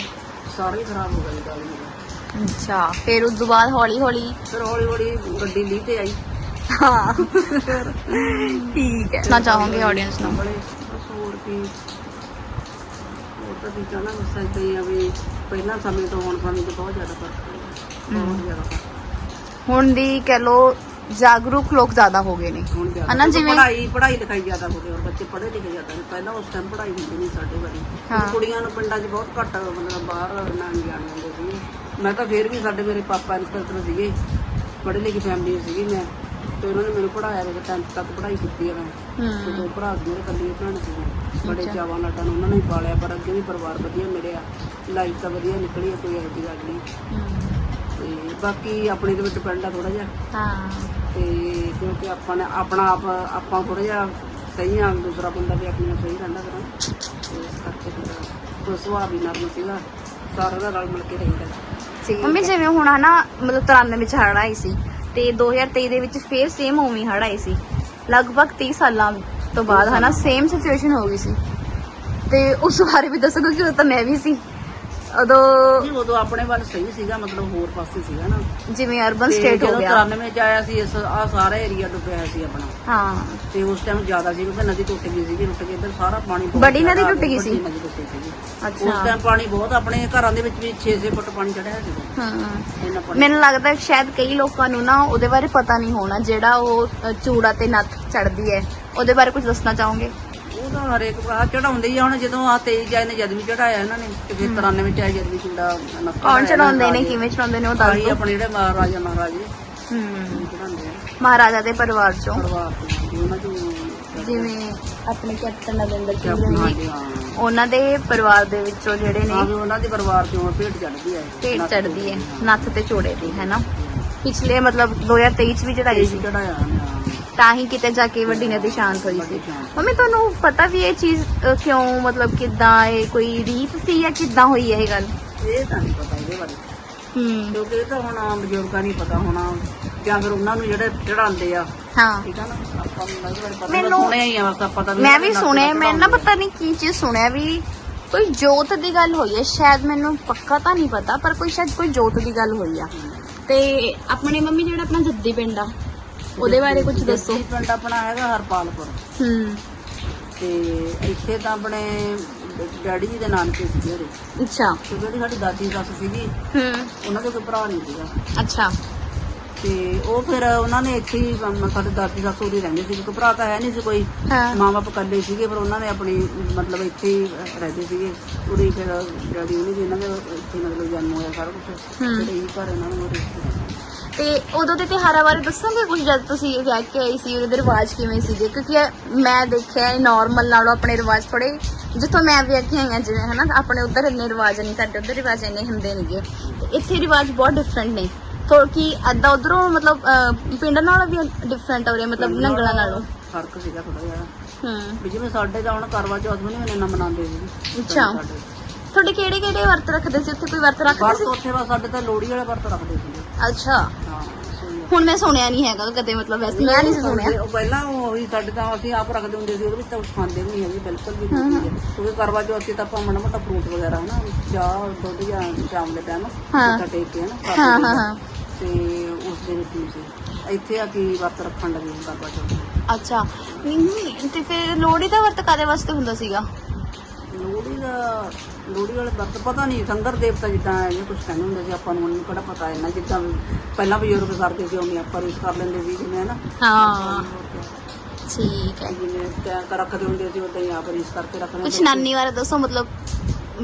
ਸਾਰਾ ਖਰਾਬ ਹੋ ਜੀ ਦਾਲ ਮੇਰਾ ਅੱਛਾ ਫਿਰ ਉਸ ਤੋਂ ਬਾਅਦ ਹੌਲੀ ਹੌਲੀ ਫਿਰ ਹੌਲੀ ਹੌਲੀ ਗੱਡੀ ਲੀ ਤੇ ਆਈ। ਹਾਂ। ਠੀਕ ਹੈ। ਨਾ ਚਾਹੋਗੇ ਆਡੀਅנס ਨੂੰ? ਬੜੇ ਬਸ ਹੋਰ ਕੀ। ਹੋਰ ਤਾਂ ਵੀ ਕਹਿਣਾ ਬਸ ਏਦਾਂ ਹੀ ਆ ਵੀ ਪਹਿਲਾਂ ਸਮੇਂ ਤੋਂ ਹੁਣ ਸਮੇਂ 'ਚ ਬਹੁਤ ਜ਼ਿਆਦਾ ਫ਼ਰਕ ਹੈ ਬਹੁਤ ਜ਼ਿਆਦਾ ਫ਼ਰਕ। ਹੁਣ ਦੀ ਕਹਿ ਲੋ ਜਾਗਰੂਕ ਲੋਕ ਜ਼ਿਆਦਾ ਹੋ ਗਏ ਨੇ। ਹੁਣ ਜ਼ਿਆਦਾ। ਹਨਾ ਜਿਵੇਂ- ਪੜ੍ਹਾਈ ਪੜ੍ਹਾਈ ਲਿਖਾਈ ਜ਼ਿਆਦਾ ਹੋ ਗਈ ਔਰ ਬੱਚੇ ਪੜ੍ਹੇ ਲਿਖੇ ਜ਼ਿਆਦਾ ਨੇ। ਪਹਿਲਾਂ ਉਸ ਟਾਈਮ ਪੜ੍ਹਾਈ ਹੁੰਦੀ ਨਹੀਂ ਸਾਡੇ ਵਾਰੀ ਹਾਂ। ਕੁੜੀਆਂ ਨੂੰ ਪਿੰਡਾਂ 'ਚ ਬਹੁਤ ਘੱਟ ਮਤਲਬ ਬਾਹਰ ਨਾ ਜਾਣ ਦਿੰਦੇ ਸੀ। ਮੈਂ ਤਾਂ ਫੇਰ ਵੀ ਸਾਡੇ ਮੇਰੇ ਪਾਪਾ ਇੰਸਪੈਕਟਰ ਸੀਗੇ ਪੜ੍ਹੇ ਲਿਖੇ ਫੈਮਿਲੀ ਸੀਗੀ ਮੈਂ ਤੇ ਉਹਨਾਂ ਨੇ ਮੈਨੂੰ ਪੜਾਇਆ ਤੇ 10th ਤੱਕ ਪੜ੍ਹਾਈ ਕੀਤੀ ਹੈ ਮੈਂ। ਤੇ ਦੋ ਭਰਾ ਸੀ ਮੇਰੇ ਕੱਲੀ ਭੈਣ ਸੀ। ਬੜੇ। ਚਾਵਾਂ ਲਾਟਾਂ ਨੂੰ ਉਹਨਾਂ ਨੇ ਹੀ ਪਾਲਿਆ ਪਰ ਅੱਗੇ ਵੀ ਪਰਿਵਾਰ ਵਧੀਆ ਮਿਲਿਆ। ਲਾਈਫ ਤਾਂ ਵਧੀਆ ਨਿਕਲੀ ਹੈ ਕੋਈ ਇਹੋ ਜਿਹੀ ਗੱਲ ਨਹੀਂ। ਤੇ ਬਾਕੀ ਆਪਣੇ ਦੇ ਵਿੱਚ ਡਿਪੈਂਡ ਆ ਥੋੜਾ ਜਿਹਾ। ਹਾਂ। ਤੇ ਕਿਉਂਕਿ ਆਪਾਂ ਨੇ ਆਪਣਾ ਆਪ ਆਪਾਂ ਥੋੜਾ ਜਿਹਾ ਸਹੀ ਆ ਦੂਸਰਾ ਬੰਦਾ ਵੀ ਆਪਣੇ ਨਾਲ ਸਹੀ ਰਹਿੰਦਾ ਕਰਾਂ ਤੇ ਇਸ ਕਰਕੇ ਸੁਭਾਅ ਵੀ ਨਰਮ ਸੀਗਾ ਸਾਰਾ ਦਾ ਰਲ ਮਿਲ ਕੇ ਰਹੀਦਾ। ਮੰਮੀ ਜਿਵੇਂ ਹੁਣ ਹਨਾ ਮਤਲਬ 93 ਵਿੱਚ ਹੜ ਆਈ ਸੀ ਤੇ 2023 ਦੇ ਵਿੱਚ ਫੇਰ ਸੇਮ ਉਵੇਂ ਹੜ ਆਈ ਸੀ। ਲਗਭਗ 30 ਸਾਲਾਂ ਤੋਂ ਬਾਅਦ ਹਨਾ ਸੇਮ ਸਿਚੁਏਸ਼ਨ ਹੋ ਗਈ ਸੀ। ਤੇ ਉਸ ਬਾਰੇ ਵੀ ਦੱਸੋ ਕਿਉਂਕਿ ਉਹ ਤਾਂ ਮੈਂ ਵੀ ਸੀ। ਉਦੋਂ ਨਹੀਂ ਉਦੋਂ ਆਪਣੇ ਵੱਲ ਸਹੀ ਸੀਗਾ ਮਤਲਬ ਹੋਰ ਪਾਸੇ ਸੀਗਾ ਨਾ। ਜਿਵੇਂ ਅਰਬਨ ਤੇ ਸਟੇਟ ਹੋ ਜਦੋਂ ਗਿਆ। 93 ਚ ਆਇਆ ਸੀ ਇਸ ਆ ਸਾਰਾ ਏਰੀਆ ਡੁੱਬਿਆ ਹੋਇਆ ਸੀ ਆਪਣਾ। ਹਾਂ। ਤੇ ਉਸ ਟਾਈਮ ਜ਼ਿਆਦਾ ਸੀ ਕਿਉਂਕਿ ਨਦੀ ਟੁੱਟ ਗਈ ਸੀਗੀ ਟੁੱਟ ਕੇ ਇੱਧਰ ਸਾਰਾ ਪਾਣੀ ਬਹੁਤ ਬੜੀ ਨਦੀ ਜ਼ਿਆਦਾ ਟੁੱਟ ਗਈ ਸੀ? ਵੱਡੀ ਨਦੀ ਟੁੱਟੀ ਸੀਗੀ। ਅੱਛਾ। ਉਸ ਟਾਈਮ ਪਾਣੀ ਬਹੁਤ ਆਪਣੇ ਘਰਾਂ ਦੇ ਵਿੱਚ ਵੀ 6-6 ਫੁੱਟ ਪਾਣੀ ਚੜਿਆ ਹੋਇਆ ਸੀਗਾ। ਹਾਂ। ਇੰਨਾ ਪਾਣੀ। ਮੈਨੂੰ ਲੱਗਦਾ ਸ਼ਾਇਦ ਕਈ ਲੋਕਾਂ ਨੂੰ ਨਾ ਉਹਦੇ ਬਾਰੇ ਪਤਾ ਨਹੀਂ ਹੋਣਾ ਜਿਹੜਾ ਉਹ ਅ, ਚੂੜਾ ਤੇ ਨੱਥ ਚੜਦੀ ਹੈ। ਉਹਦੇ ਬਾਰੇ ਕੁਝ ਦੱਸਣਾ ਚਾਹੋਗੇ? ਉਹ ਤਾਂ ਹਰੇਕ ਆ ਚੜਾਉਂਦੇ ਹੀ ਆ ਹੁਣ ਜਦੋਂ ਆ 23 ਜਾਏ ਨੇ ਜਦ ਵੀ ਚੜਾਇਆ ਇਹਨਾਂ ਨੇ ਤੇ ਫਿਰ 93 ਚ ਆਇਆ ਜਦ ਵੀ ਚੂੜਾ ਨੱਥਾ ਕੌਣ ਚੜਾਇਆ ਚੜਾਉਂਦੇ ਨੇ ਰਾਜੇ। ਕਿਵੇਂ ਚੜਾਉਂਦੇ ਨੇ ਉਹ ਦੱਸ ਆਹੀ ਦਿਓ। ਆਪਣੇ ਜਿਹੜੇ ਮਹਾਰਾਜਾ ਮਹਾਰਾਜੇ ਹੂੰ। ਚੜਾਉਂਦੇ ਆ। ਮਹਾਰਾਜਾ ਦੇ ਪਰਿਵਾਰ ਚੋਂ। ਪਰਿਵਾਰ ਤੋਂ ਜੀ ਉਹਨਾਂ ਚੋਂ ਜਿਵੇਂ ਆਪਣੇ ਕੈਪਟਨ ਅਮਰਿੰਦਰ ਸਿੰਘ ਕੈਪਟਨ ਜੀ ਹਾਂਜੀ ਹਾਂ। ਉਹਨਾਂ ਦੇ ਪਰਿਵਾਰ ਦੇ ਵਿੱਚੋਂ ਜਿਹੜੇ ਨੇ ਵੀ ਉਹਨਾਂ ਦੇ ਪਰਿਵਾਰ ਚੋਂ ਭੇਟ ਚੜਦੀ ਹੈ ਢੇਡ ਚੜਦੀ ਹੈ ਨੱਥ ਤੇ ਚੋੜੇ ਦੀ ਹੈ ਨਾ? ਪਿਛਲੇ ਮਤਲਬ 2023 ਚ ਵੀ ਚੜਾਈ ਸੀ। ਚੜਾਇਆ ਤਾਂ ਹੀ ਕਿਤੇ ਜਾ ਕੇ ਵੱਡੀ ਨਦੀ ਸ਼ਾਂਤ ਹੋਈ ਸੀ। ਮੰਮੀ ਤੁਹਾਨੂੰ ਪਤਾ ਵੀ ਇਹ ਚੀਜ਼ ਅ, ਕਿਉਂ ਮਤਲਬ ਕਿੱਦਾਂ ਇਹ ਕੋਈ ਰੀਤ ਸੀ ਜਾਂ ਕਿੱਦਾਂ ਹੋਈ ਹੈ ਇਹ ਗੱਲ? ਇਹ ਤਾਂ ਨਹੀਂ ਪਤਾ ਇਹਦੇ ਬਾਰੇ। ਹੂੰ। ਕਿਉਂਕਿ ਇਹ ਤਾਂ ਹੁਣ ਬਜ਼ੁਰਗਾਂ ਨਹੀਂ ਪਤਾ ਹੋਣਾ। ਜਾਂ ਫਿਰ ਉਹਨਾਂ ਨੂੰ ਜਿਹੜੇ ਚੜਾਉਂਦੇ ਆ। ਹਾਂ। ਠੀਕ ਆ ਨਾ? ਆਪਾਂ ਨੂੰ ਇਹਦੇ ਬਾਰੇ ਪਤਾ ਮੈਨੂੰ- ਸੁਣਿਆ ਹੀ ਆ ਬਸ ਆਪਾਂ ਤਾਂ ਮੈਂ ਵੀ ਸੁਣਿਆ ਮੈਂ ਨਾ ਪਤਾ ਨਹੀਂ ਕੀ ਚੀਜ਼ ਸੁਣਿਆ ਵੀ ਕੋਈ ਜੋਤ ਦੀ ਗੱਲ ਹੋਈ ਹੈ ਸ਼ਾਇਦ ਮੈਨੂੰ ਪੱਕਾ ਤਾਂ ਨਹੀਂ ਪਤਾ ਪਰ ਕੋਈ ਸ਼ਾਇਦ ਕੋਈ ਜੋਤ ਦੀ ਗੱਲ ਹੋਈ ਆ। ਤੇ ਆਪਣੇ ਮੰਮੀ ਜਿਹੜਾ ਆਪਣਾ ਜੱਦੀ ਪਿੰਡ ਆ ਉਹਦੇ ਬਾਰੇ ਕੁਝ ਦੱਸੋ। ਪਿੰਡ ਆਪਣਾ ਹੈਗਾ ਹਰਪਾਲਪੁਰ। ਹੂੰ। ਤੇ ਇੱਥੇ ਤਾਂ ਆਪਣੇ ਡੈਡੀ ਜੀ ਦੇ ਨਾਨਕੇ ਸੀਗੇ ਉਹਦੇ ਅੱਛਾ। ਤੇ ਜਿਹੜੀ ਸਾਡੀ ਦਾਦੀ ਸੱਸ ਸੀਗੀ ਹੂੰ। ਉਹਨਾਂ ਦੇ ਕੋਈ ਭਰਾ ਨਹੀਂ ਸੀਗਾ। ਅੱਛਾ। ਤੇ ਉਹ ਫਿਰ ਉਹਨਾਂ ਨੇ ਇੱਥੇ ਹੀ ਮ- ਸਾਡੇ ਦਾਦੀ ਸੱਸ ਉਹਦੀ ਰਹਿੰਦੇ ਸੀ। ਕਿਉਂਕਿ ਭਰਾ ਤਾਂ ਹੈ ਨਹੀਂ ਸੀ ਕੋਈ। ਹਾਂ। ਮਾਂ ਬਾਪ ਇਕੱਲੇ ਸੀਗੇ ਪਰ ਉਹਨਾਂ ਨੇ ਆਪਣੀ ਮਤਲਬ ਇੱਥੇ ਹੀ ਰਹਿੰਦੇ ਸੀਗੇ। ਉਰੇ ਫਿਰ ਡੈਡੀ ਉਹਨੇ ਵੀ ਇਹਨਾਂ ਦੇ ਇੱਥੇ ਮਤਲਬ ਜਨਮ ਹੋਇਆ ਸਾਰਾ ਕੁਝ ਹੂੰ। ਜਿਹੜੇ ਹੀ ਘਰ ਇਹਨਾਂ ਨੂੰ ਇੱਥੇ ਰਹਿੰਦੇ। ਤੇ ਉਦੋਂ ਦੇ ਤਿਉਹਾਰਾਂ ਬਾਰੇ ਦੱਸੋਗੇ ਕੁਝ ਜਦ ਤੁਸੀਂ ਵਿਆਹ ਕੇ ਆਈ ਸੀ ਉਹਦੇ ਦੇ ਰਿਵਾਜ ਕਿਵੇਂ ਸੀਗੇ? ਕਿਉਂਕਿ ਮੈਂ ਦੇਖਿਆ ਨਾਰਮਲ ਨਾਲੋਂ ਆਪਣੇ ਰਿਵਾਜ ਥੋੜੇ ਜਿੱਥੋਂ ਮੈਂ ਵਿਆਹ ਕੇ ਆਈ ਹਾਂ ਜਿਵੇਂ ਹਨਾ ਆਪਣੇ ਉਧਰ ਇੰਨੇ ਰਿਵਾਜ ਨਹੀਂ ਸਾਡੇ ਉਧਰ ਰਿਵਾਜ ਇੰਨੇ ਹੁੰਦੇ ਨਹੀਂਗੇ ਤੇ ਇੱਥੇ ਰਿਵਾਜ ਬਹੁਤ ਡਿਫਰੈਂਟ ਨੇ। ਥੋੜਾ ਕਿ ਅੱਦਾ ਉਧਰੋਂ ਮਤਲਬ ਪਿੰਡ ਨਾਲੋਂ ਵੀ ਡਿਫਰੈਂਟ ਹੋ ਰਿਹਾ ਮਤਲਬ ਨੰਗਲਾਂ ਨਾਲੋਂ ਫ਼ਰਕ ਸੀਗਾ ਥੋੜਾ ਜਿਹਾ। ਹੂੰ। ਵੀ ਜਿਵੇਂ ਸਾਡੇ ਤਾਂ ਹੁਣ ਕਰਵਾ ਚੌਥ ਵੀ ਨਹੀਂ ਇੰਨਾ ਮਨਾਉਂਦੇ ਸੀ। ਅੱਛਾ। ਤੁਹਾਡੇ ਕਿਹੜੇ ਕਿਹੜੇ ਵਰਤ ਰੱਖਦੇ ਸੀ? ਉੱਥੇ ਕੋਈ ਵਰਤ ਰੱਖਦੇ ਵਰਤ ਸੀ? ਉੱਥੇ ਬਸ ਸਾਡੇ ਤਾਂ ਲੋਹੜੀ ਵਾਲੇ ਵਰਤ ਰੱਖਦੇ ਸੀਗੇ। ਅੱਛਾ। ਹਾਂ। ਹੁਣ ਮੈਂ ਸੁਣਿਆ ਨਹੀਂ ਹੈਗਾ ਕਦੇ ਮਤਲਬ ਵੈਸੇ ਮੈਂ ਨਹੀਂ ਸੁਣਿਆ। ਉਹ ਪਹਿਲਾਂ ਉਹ ਹੀ ਸਾਡੇ ਤਾਂ ਅਸੀਂ ਆਪ ਰੱਖਦੇ ਹੁੰਦੇ ਸੀ ਉਹਦੇ ਵਿੱਚ ਤਾਂ ਖਾਂਦੇ ਵੀ ਨਹੀਂ ਹੈਗੇ ਬਿਲਕੁਲ ਵੀ ਨਹੀਂ ਕਿਉਂਕਿ ਕਰਵਾ ਚੌਥ ਤੇ ਤਾਂ ਆਪਾਂ ਮਾੜਾ ਮੋਟਾ ਫਰੂਟ ਵਗੈਰਾ ਹਨਾ ਚਾਹ ਦੁੱਧ ਜਾਂ ਸ਼ਾਮ ਦੇ ਟਾਈਮ ਹਾਂ। ਮੱਥਾ ਟੇਕ ਕੇ ਹਨਾ ਖਾ ਹਾਂ ਹਾਂ ਲਈਦਾ। ਹਾਂ। ਤੇ ਉਸ ਦੇ ਵਿੱਚ ਨਹੀਂ ਸੀ? ਇੱਥੇ ਆ ਕੀ ਵਰਤ ਰੱਖਣ ਲੱਗੇ ਕਰਵਾ ਚੌਥ ਅੱਛਾ। ਨਹੀਂ ਤੇ ਫਿਰ ਲੋਹੜੀ ਦਾ ਵਰਤ ਕਾਦੇ ਵਾਸਤੇ ਹੁੰਦਾ ਸੀਗਾ? ਲੋਹੜੀ ਦਾ ਲੋਹੜੀ ਵਾਲੇ ਵਰਤ ਪਤਾ ਨਹੀਂ ਸੰਗਰ ਦੇਵਤਾ ਜਿੱਦਾਂ ਇਹ ਕੁਝ ਕਹਿੰਦੇ ਹੁੰਦੇ ਸੀ ਆਪਾਂ ਨੂੰ ਨਹੀਂ ਕਿਹੜਾ ਪਤਾ ਇਹਨਾਂ ਜਿੱਦਾਂ ਵੀ ਪਹਿਲਾਂ ਬਜ਼ੁਰਗ ਕਰਦੇ ਸੀ ਉਹਨੇ ਆਪਾਂ ਰੀਸ ਕਰ ਲੈਂਦੇ ਸੀ ਜਿਵੇਂ ਹਨਾ। ਹਾਂ। ਠੀਕ ਹੈ। ਜਿਵੇਂ ਰੱਖਦੇ ਹੁੰਦੇ ਸੀ ਉਦਾਂ ਹੀ ਆਪ ਰੀਸ ਕਰਕੇ ਰੱਖਦੇ ਕੁਛ ਨਾਨੀ ਬਾਰੇ ਦੱਸੋ ਮਤਲਬ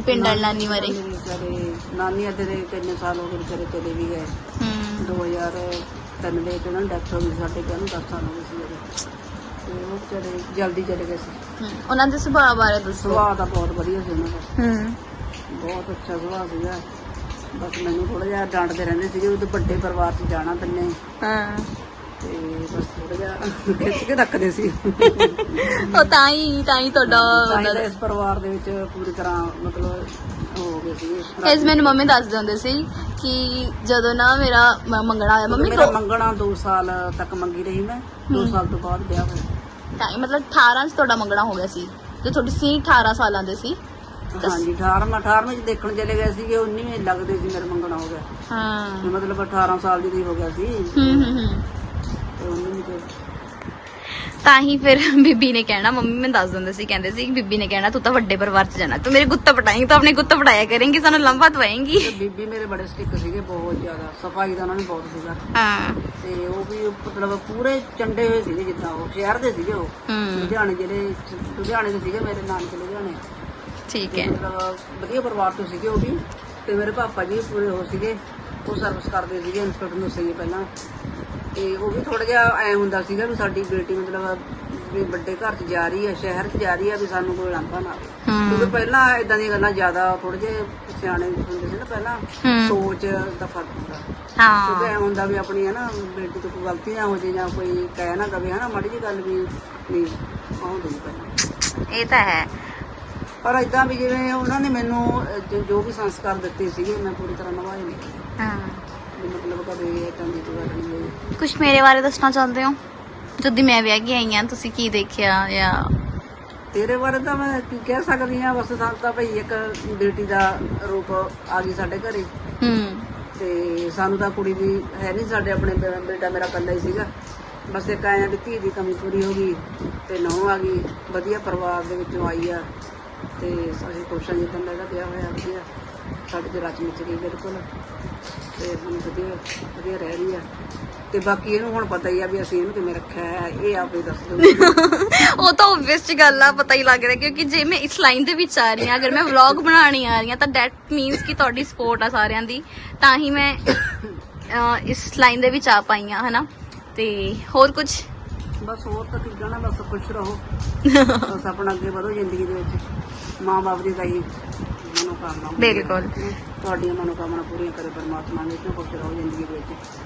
ਪਿੰਡ ਵਾਲੀ ਨਾਨੀ ਬਾਰੇ। ਮੇਰੇ ਵਿਚਾਰੇ ਨਾਨੀ ਅੱਦੇ ਦੇ ਕਿੰਨੇ ਸਾਲ ਹੋ ਗਏ ਵਿਚਾਰੇ ਚਲੇ ਵੀ ਗਏ। ਹੂੰ। 2003 ਦੇ ਵਿੱਚ ਉਹਨਾਂ ਦੀ ਡੈਥ ਹੋ ਗਈ ਸਾਡੇ ਕਹਿੰਦੇ 10 ਸਾਲ ਹੋ ਗਏ ਸੀ ਉਹਦੇ ਉਹ ਵਿਚਾਰੇ ਜਲਦੀ ਚਲੇ ਗਏ ਸੀ। ਹੂੰ। ਉਹਨਾਂ ਦੇ ਸੁਭਾਅ ਬਾਰੇ ਦੱਸੋ। ਸੁਭਾਅ ਤਾਂ ਬਹੁਤ ਵਧੀਆ ਸੀ ਉਹਨਾਂ ਦਾ। ਹੂੰ। ਬਹੁਤ ਅੱਛਾ ਸੁਭਾਅ ਸੀਗਾ। ਬਸ ਮੈਨੂੰ ਥੋੜਾ ਜਿਹਾ ਡਾਂਟਦੇ ਰਹਿੰਦੇ ਸੀਗੇ ਉਹ ਵੱਡੇ ਪਰਿਵਾਰ 'ਚ ਜਾਣਾ ਤੰਨੇ। ਹਾਂ। ਤੇ ਬਸ ਥੋੜਾ ਜਿਹਾ ਖਿੱਚ ਕੇ ਰੱਖਦੇ ਸੀ। ਉਹ ਤਾਂ ਹੀ ਤਾਂ ਹੀ ਤੁਹਾਡਾ ਤਾਂ ਹੀ ਉਹਨਾਂ ਤਾਂ ਦਾ- ਇਸ ਪਰਿਵਾਰ ਦੇ ਵਿੱਚ ਪੂਰੀ ਤਰ੍ਹਾਂ ਮਤਲਬ ਹੋ ਗਏ ਸੀਗੇ ਇਸ ਮੈਨੂੰ ਮੰਮੀ ਦੱਸਦੇ ਹੁੰਦੇ ਸੀ ਕਿ ਜਦੋਂ ਨਾ ਮੇਰਾ ਮ- ਮੰਗਣਾ ਮੰਮੀ ਮੇਰਾ ਮੰਗਣਾ 2 ਸਾਲ ਤੱਕ ਮੰਗੀ ਰਹੀ ਮੈਂ 2 ਸਾਲ ਤੋਂ ਬਾਅਦ ਵਿਆਹ ਹੋਇਆ। ਤਾਂ ਹੀ ਮਤਲਬ 18 ਚ ਤੁਹਾਡਾ ਮੰਗਣਾ ਹੋ ਗਿਆ ਸੀ ਤੇ ਤੁਹਾਡੀ ਸੀ 18 ਸਾਲਾਂ ਦੇ ਸੀ। ਹਾਂਜੀ 18ਵਾਂ 18ਵੇਂ ਚ ਦੇਖਣ ਚਲੇ ਗਏ ਸੀਗੇ 19ਵੇਂ ਲੱਗਦੇ ਸੀ ਮੇਰੇ ਮੰਗਣਾ ਹੋ ਗਿਆ। ਹਾਂ। ਮਤਲਬ 18 ਸਾਲ ਦੀ ਹੋ ਗਿਆ ਸੀ। ਹੂੰ ਹੂੰ ਹੂੰ। ਤੇ 19ਵੇਂ ਚ ਤਾਂ ਹੀ ਫਿਰ ਬੀਬੀ ਨੇ ਕਹਿਣਾ ਮੰਮੀ ਮੈਨੂੰ ਦੱਸ ਦਿੰਦੇ ਸੀ ਕਹਿੰਦੇ ਸੀ ਕਿ ਬੀਬੀ ਨੇ ਕਹਿਣਾ ਤੂੰ ਤਾਂ ਵੱਡੇ ਪਰਿਵਾਰ 'ਚ ਜਾਣਾ ਤੂੰ ਮੇਰੇ ਗੁੱਤਾ ਪਟਾਏਂਗੀ ਤੂੰ ਆਪਣੇ ਗੁੱਤਾ ਪਟਾਇਆ ਕਰੇਂਗੀ ਸਾਨੂੰ ਲੰਬਾ ਦਵਾਏਂਗੀ। ਤੇ ਬੀਬੀ ਮੇਰੇ ਬੜੇ ਸਟਿਕ ਸੀਗੇ ਬਹੁਤ ਜ਼ਿਆਦਾ ਸਫ਼ਾਈ ਦਾ ਉਹਨਾਂ ਨੇ ਬਹੁਤ ਸੀਗਾ। ਹਾਂ। ਤੇ ਉਹ ਵੀ ਮਤਲਬ ਪੂਰੇ ਚੰਡੇ ਹੋਏ ਸੀਗੇ ਜਿੱਦਾਂ ਉਹ ਸ਼ਹਿਰ ਦੇ ਸੀਗੇ ਉਹ। ਹੂੰ। ਲੁਧਿਆਣੇ ਜਿਹੜੇ ਲੁਧਿਆਣੇ ਦੇ ਸੀਗੇ ਮੇਰੇ ਨਾਨਕੇ ਲੁਧਿਆਣੇ। ਠੀਕ ਹੈ। ਮਤਲਬ ਵਧੀਆ ਪਰਿਵਾਰ ਤੋਂ ਸੀਗੇ ਉਹ ਵੀ। ਤੇ ਮੇਰੇ ਪਾਪਾ ਜੀ ਪੂਰੇ ਹੋ ਸੀਗੇ। ਉਹ ਸਰਵਿਸ ਕਰਦੇ ਸੀਗੇ ਇੰਸਪੈਕਟਰ ਨੂੰ ਸਹੀ ਪਹਿਲਾਂ। ਤੇ ਉਹ ਵੀ ਥੋੜਾ ਜਿਹਾ ਐ ਹੁੰਦਾ ਸੀਗਾ ਵੀ ਸਾਡੀ ਬੇਟੀ ਮਤਲਬ ਵੀ ਵੱਡੇ ਘਰ 'ਚ ਜਾ ਰਹੀ ਹੈ ਸ਼ਹਿਰ 'ਚ ਜਾ ਰਹੀ ਹੈ ਵੀ ਸਾਨੂੰ ਕੋਈ ਲਾਂਭਾ ਨਾ। ਆਵੇ ਕਿਉਂਕਿ ਹੂੰ ਪਹਿਲਾਂ ਇਦਾਂ ਦੀਆਂ ਗੱਲਾਂ ਜ਼ਿਆਦਾ ਥੋੜੇ ਜਿਹੇ ਸਿਆਣੇ ਹੁੰਦੇ ਸੀ ਨਾ ਪਹਿਲਾਂ। ਹੂੰ। ਸੋਚ ਦਾ ਫ਼ਰਕ ਹੁੰਦਾ। ਕਿਉਂਕਿ ਹਾਂ ਐ ਹੁੰਦਾ ਵੀ ਆਪਣੀ ਹੈ ਨਾ ਬੇਟੀ ਤੋਂ ਕੋਈ ਗਲਤੀ ਨਾ ਹੋ ਜੇ ਜਾਂ ਕੋਈ ਕਹਿ ਨਾ ਦਵੇ ਹਨਾ ਮਾੜੀ ਜੀ ਗੱਲ ਵੀ ਨਹੀਂ ਆਉਂਦੀ ਪਹਿਲਾਂ। ਇਹ ਤਾਂ ਹੈ। ਪਰ ਇਦਾਂ ਵੀ ਜਿਵੇਂ ਉਹਨਾਂ ਨੇ ਮੈਨੂੰ ਜੋ- ਵੀ ਸੰਸਕਾਰ ਦਿੱਤੇ ਸੀਗੇ ਮੈਂ ਪੂਰੀ ਤਰ੍ਹਾਂ ਨਿਭਾਏ ਨੇ। ਹਾਂ। ਮਤਲਬ ਕਦੇ ਇਦਾਂ ਦੀ ਕੋਈ ਗੱਲ ਨਹੀਂ ਹੋਈ ਕੁਝ ਮੇਰੇ ਬਾਰੇ ਦੱਸਣਾ ਚਾਹੁੰਦੇ ਹੋ? ਜਦ ਦੀ ਮੈਂ ਵਿਆਹ ਕੇ ਆਈ ਹਾਂ ਤੁਸੀਂ ਕੀ ਦੇਖਿਆ ਜਾਂ ਤੇਰੇ ਬਾਰੇ ਤਾਂ ਮੈਂ ਕੀ ਕਹਿ ਸਕਦੀ ਆ ਬਸ ਸਾਨੂੰ ਤਾਂ ਭਈ ਇੱਕ ਬੇਟੀ ਦਾ ਰੂਪ ਆ ਗਈ ਸਾਡੇ ਘਰੇ। ਹੂੰ। ਤੇ ਸਾਨੂੰ ਤਾਂ ਕੁੜੀ ਦੀ ਹੈ ਨਹੀਂ ਸਾਡੇ ਆਪਣੇ ਬੇ- ਬੇਟਾ ਮੇਰਾ ਇਕੱਲਾ ਹੀ ਸੀਗਾ। ਬਸ ਇੱਕ ਆਇਆ ਵੀ ਧੀ ਦੀ ਕਮੀ ਪੂਰੀ ਹੋ ਗਈ ਤੇ ਨੌਂ ਆ ਗਈ ਵਧੀਆ ਪਰਿਵਾਰ ਦੇ ਵਿੱਚੋਂ ਆਈ ਆ। ਤੇ ਅਸੀਂ ਹਾਂ ਜਿੱਦਾਂ ਦਾ ਇਹਦਾ ਵਿਆਹ ਹੋਇਆ ਵਧੀਆ। ਸਾਡੇ ਤੇ ਰਚ ਮਿਚ ਗਈ ਬਿਲਕੁਲ। ਤੇ ਹੁਣ ਵਧੀਆ ਵਧੀਆ ਰਹਿ ਰਹੀ ਆ। ਤੇ ਬਾਕੀ ਇਹਨੂੰ ਹੁਣ ਪਤਾ ਹੀ ਆ ਵੀ ਅਸੀਂ ਇਹਨੂੰ ਕਿਵੇਂ ਰੱਖਿਆ ਹੈ ਇਹ ਆਪੇ ਦੱਸ ਦਿਓ। ਉਹ ਤਾਂ ਓਬਵੀਅਸ ਜੀ ਗੱਲ ਆ ਪਤਾ ਹੀ ਲੱਗ ਰਿਹਾ ਕਿਉਂਕਿ ਜੇ ਮੈਂ ਇਸ ਲਾਈਨ ਦੇ ਵਿੱਚ ਆ ਰਹੀ ਹਾਂ ਅਗਰ ਮੈਂ ਵਲੌਗ ਬਣਾਉਣੀ ਆ ਰਹੀ ਹਾਂ ਤਾਂ ਦੈਟ ਮੀਨਸ ਕਿ ਤੁਹਾਡੀ ਸਪੋਰਟ ਆ ਸਾਰਿਆਂ ਦੀ। ਤਾਂ ਹੀ ਮੈਂ ਅਹ, ਇਸ ਲਾਈਨ ਦੇ ਵਿੱਚ ਆ ਪਾਈ ਆ ਹਨਾ? ਤੇ ਹੋਰ ਕੁਝ? ਬਸ ਹੋਰ ਤਾਂ ਆ ਨਾ ਬਸ ਖੁਸ਼ ਰਹੋ। ਬਸ ਆਪਣਾ ਅੱਗੇ ਵਧੋ ਜ਼ਿੰਦਗੀ ਦੇ ਵਿੱਚ। ਮਾਂ-ਬਾਪ ਦੀ ਤਾਂ ਹੀ ਮਨੋਕਾਮਨਾ ਹੁੰਦੀ ਹੈ। ਬਿਲਕੁਲ। ਤੁਹਾਡੀਆਂ ਮਨੋਕਾਮਨਾ ਪੂਰੀਆਂ ਕਰੇ ਪਰਮਾਤਮਾ ਨੇ ਕਿਉਂ ਖੁਸ਼ ਰਹੋ ਜ਼ਿੰਦਗੀ ਦੇ ਵਿੱਚ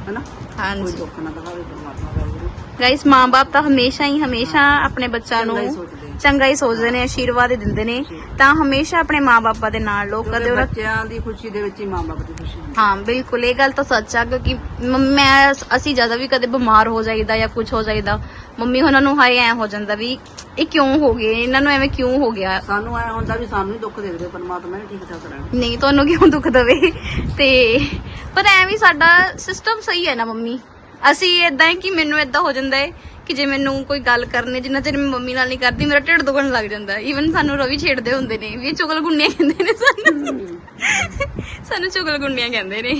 ਹੈਨਾ? ਕੋਈ ਹਾਂਜੀ ਦੁੱਖ ਨਾ ਦਿਖਾਵੇ ਪਰਮਾਤਮਾ ਵਾਹਿਗੁਰੂ ਗਾਇਸ ਮਾਂ-ਬਾਪ ਤਾਂ ਹਮੇਸ਼ਾ ਹੀ ਹਮੇਸ਼ਾ ਆਪਣੇ ਬੱਚਿਆਂ ਚੰਗਾ ਹੀ ਨੂੰ ਸੋਚਦੇ ਆ। ਚੰਗਾ ਹੀ ਸੋਚਦੇ ਨੇ ਆਸ਼ੀਰਵਾਦ ਹੀ ਦਿੰਦੇ ਨੇ। ਤਾਂ ਹਮੇਸ਼ਾ ਆਪਣੇ ਮਾਂ-ਬਾਪਾਂ ਦੇ ਨਾਲ ਲੋ ਕਿਉਂਕਿ ਕਦੇ ਉਹਨਾਂ ਬੱਚਿਆਂ ਦੀ ਖੁਸ਼ੀ ਦੇ ਵਿੱਚ ਹੀ ਮਾਂ-ਬਾਪ ਦੀ ਖੁਸ਼ੀ ਹੁੰਦੀ ਹਾਂ। ਬਿਲਕੁਲ। ਇਹ ਗੱਲ ਤਾਂ ਸੱਚ ਆ ਕਿਉਂਕਿ ਮ- ਮੈਂ ਅਸੀਂ ਜਦੋਂ ਵੀ ਕਦੇ ਬਿਮਾਰ ਹੋ ਜਾਈਦਾ ਜਾਂ ਕੁਝ ਹੋ ਜਾਈਦਾ ਮੰਮੀ ਉਹਨਾਂ ਨੂੰ ਹਾਏ ਐ ਹੋ ਜਾਂਦਾ ਵੀ ਇਹ ਕਿਉਂ ਹੋ ਗਏ? ਇਹਨਾਂ ਨੂੰ ਐਵੇਂ ਕਿਉਂ ਹੋ ਗਿਆ? ਸਾਨੂੰ ਐ ਹੁੰਦਾ ਵੀ ਸਾਨੂੰ ਹੀ ਦੁੱਖ ਦੇ ਦੇਵੇ ਪਰਮਾਤਮਾ ਨੇ ਠੀਕ ਠਾਕ ਰਹਿਣਾ। ਨਹੀਂ ਤੁਹਾਨੂੰ ਕਿਉਂ ਦੁੱਖ ਦਵੇ? ਤੇ ਪਰ ਐ ਵੀ ਸਾਡਾ ਸਿਸਟਮ ਸਹੀ ਹੈ ਨਾ ਮੰਮੀ? ਅਸੀਂ ਇਦਾਂ ਹੈ ਕਿ ਮੈਨੂੰ ਇਦਾਂ ਹੋ ਜਾਂਦਾ ਹੈ ਕਿ ਜੇ ਮੈਨੂੰ ਕੋਈ ਗੱਲ ਕਰਨੀ ਜਿੰਨਾ ਚਿਰ ਮੈਂ ਮੰਮੀ ਨਾਲ ਨਹੀਂ ਕਰਦੀ ਮੇਰਾ ਢਿੱਡ ਦੁਖਣ ਲੱਗ ਜਾਂਦਾ ਈਵਨ ਸਾਨੂੰ ਰਵੀ ਛੇੜਦੇ ਹੁੰਦੇ ਨੇ ਵੀ ਇਹ ਚੁਗਲ ਗੁੰਨੀਆਂ ਕਹਿੰਦੇ ਨੇ ਸਾਨੂੰ। ਸਾਨੂੰ ਚੁਗਲ ਗੁੰਨੀਆਂ ਕਹਿੰਦੇ ਨੇ।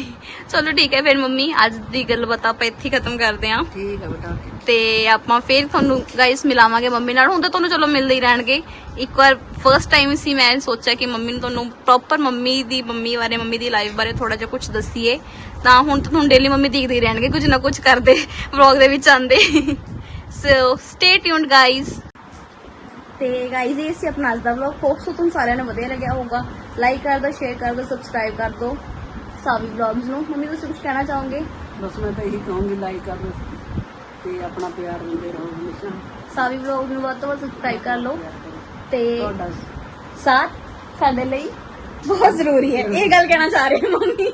ਚਲੋ ਠੀਕ ਹੈ ਫਿਰ ਮੰਮੀ ਅੱਜ ਦੀ ਗੱਲਬਾਤ ਆਪਾਂ ਇੱਥੇ ਖਤਮ ਕਰਦੇ ਹਾਂ। ਠੀਕ ਹੈ ਬੇਟਾ ਤੇ ਆਪਾਂ ਫਿਰ ਤੁਹਾਨੂੰ ਗਾਇਸ ਮਿਲਾਵਾਂਗੇ ਮੰਮੀ ਨਾਲ। ਹੁਣ ਤਾਂ ਤੁਹਾਨੂੰ ਚਲੋ ਮਿਲਦੇ ਹੀ ਰਹਿਣਗੇ। ਇੱਕ ਵਾਰ ਫਰਸਟ ਟਾਈਮ ਸੀ ਮੈਂ ਸੋਚਿਆ ਕਿ ਮੰਮੀ ਨੂੰ ਤੁਹਾਨੂੰ ਪ੍ਰੋਪਰ ਮੰਮੀ ਦੀ ਮੰਮੀ ਬਾਰੇ ਮੰਮੀ ਦੀ ਲਾਈਫ ਬਾਰੇ ਥੋੜਾ ਜਿਹਾ ਕੁਝ ਦੱਸੀਏ। ਤਾਂ ਹੁਣ ਤੁਹਾਨੂੰ ਡੇਲੀ ਮੰਮੀ ਦੇਖਦੇ ਹੀ ਰਹਿਣਗੇ ਕੁਝ ਨਾ ਕੁਝ ਕਰਦੇ ਵਲੌਗ ਦੇ ਵਿੱਚ ਆਂਦੇ ਸੋ ਸਟੇ ਟਿਊਨਡ ਗਾਇਸ ਤੇ ਗਾਇਸ ਇਹ ਸੀ ਆਪਣਾ ਅੱਜ ਦਾ ਵਲੌਗ ਹੋਪ ਸੋ ਤੁਹਾਨੂੰ ਸਾਰਿਆਂ ਨੂੰ ਵਧੀਆ ਲੱਗਿਆ ਹੋਊਗਾ। ਲਾਈਕ ਕਰ ਦਿਓ ਸ਼ੇਅਰ ਕਰ ਦਿਓ ਸਬਸਕ੍ਰਾਈਬ ਕਰ ਦਿਓ ਸਾਵੀ ਵਲੌਗਸ ਨੂੰ। ਮੰਮੀ ਤੁਸੀਂ ਕੁਝ ਕਹਿਣਾ ਚਾਹੋਗੇ? ਬਸ ਮੈਂ ਤਾਂ ਇਹੀ ਕਹੂੰਗੀ ਲਾਈਕ ਕਰ ਦਿਓ ਤੇ ਆਪਣਾ ਪਿਆਰ ਦਿੰਦੇ ਰਹੋ ਹਮੇਸ਼ਾ ਸਾਵੀ ਵਲੌਗ ਨੂੰ ਵੱਧ ਤੋਂ ਵੱਧ ਸਬਸਕ੍ਰਾਈਬ ਕਰ ਲਓ। ਤੇ ਤੁਹਾਡਾ ਸਾਥ ਸਾਡੇ ਲਈ ਬਹੁਤ ਜ਼ਰੂਰੀ ਹੈ ਇਹ ਗੱਲ ਕਹਿਣਾ ਚਾਹ ਰਹੇ ਹਾਂ ਮੰਮੀ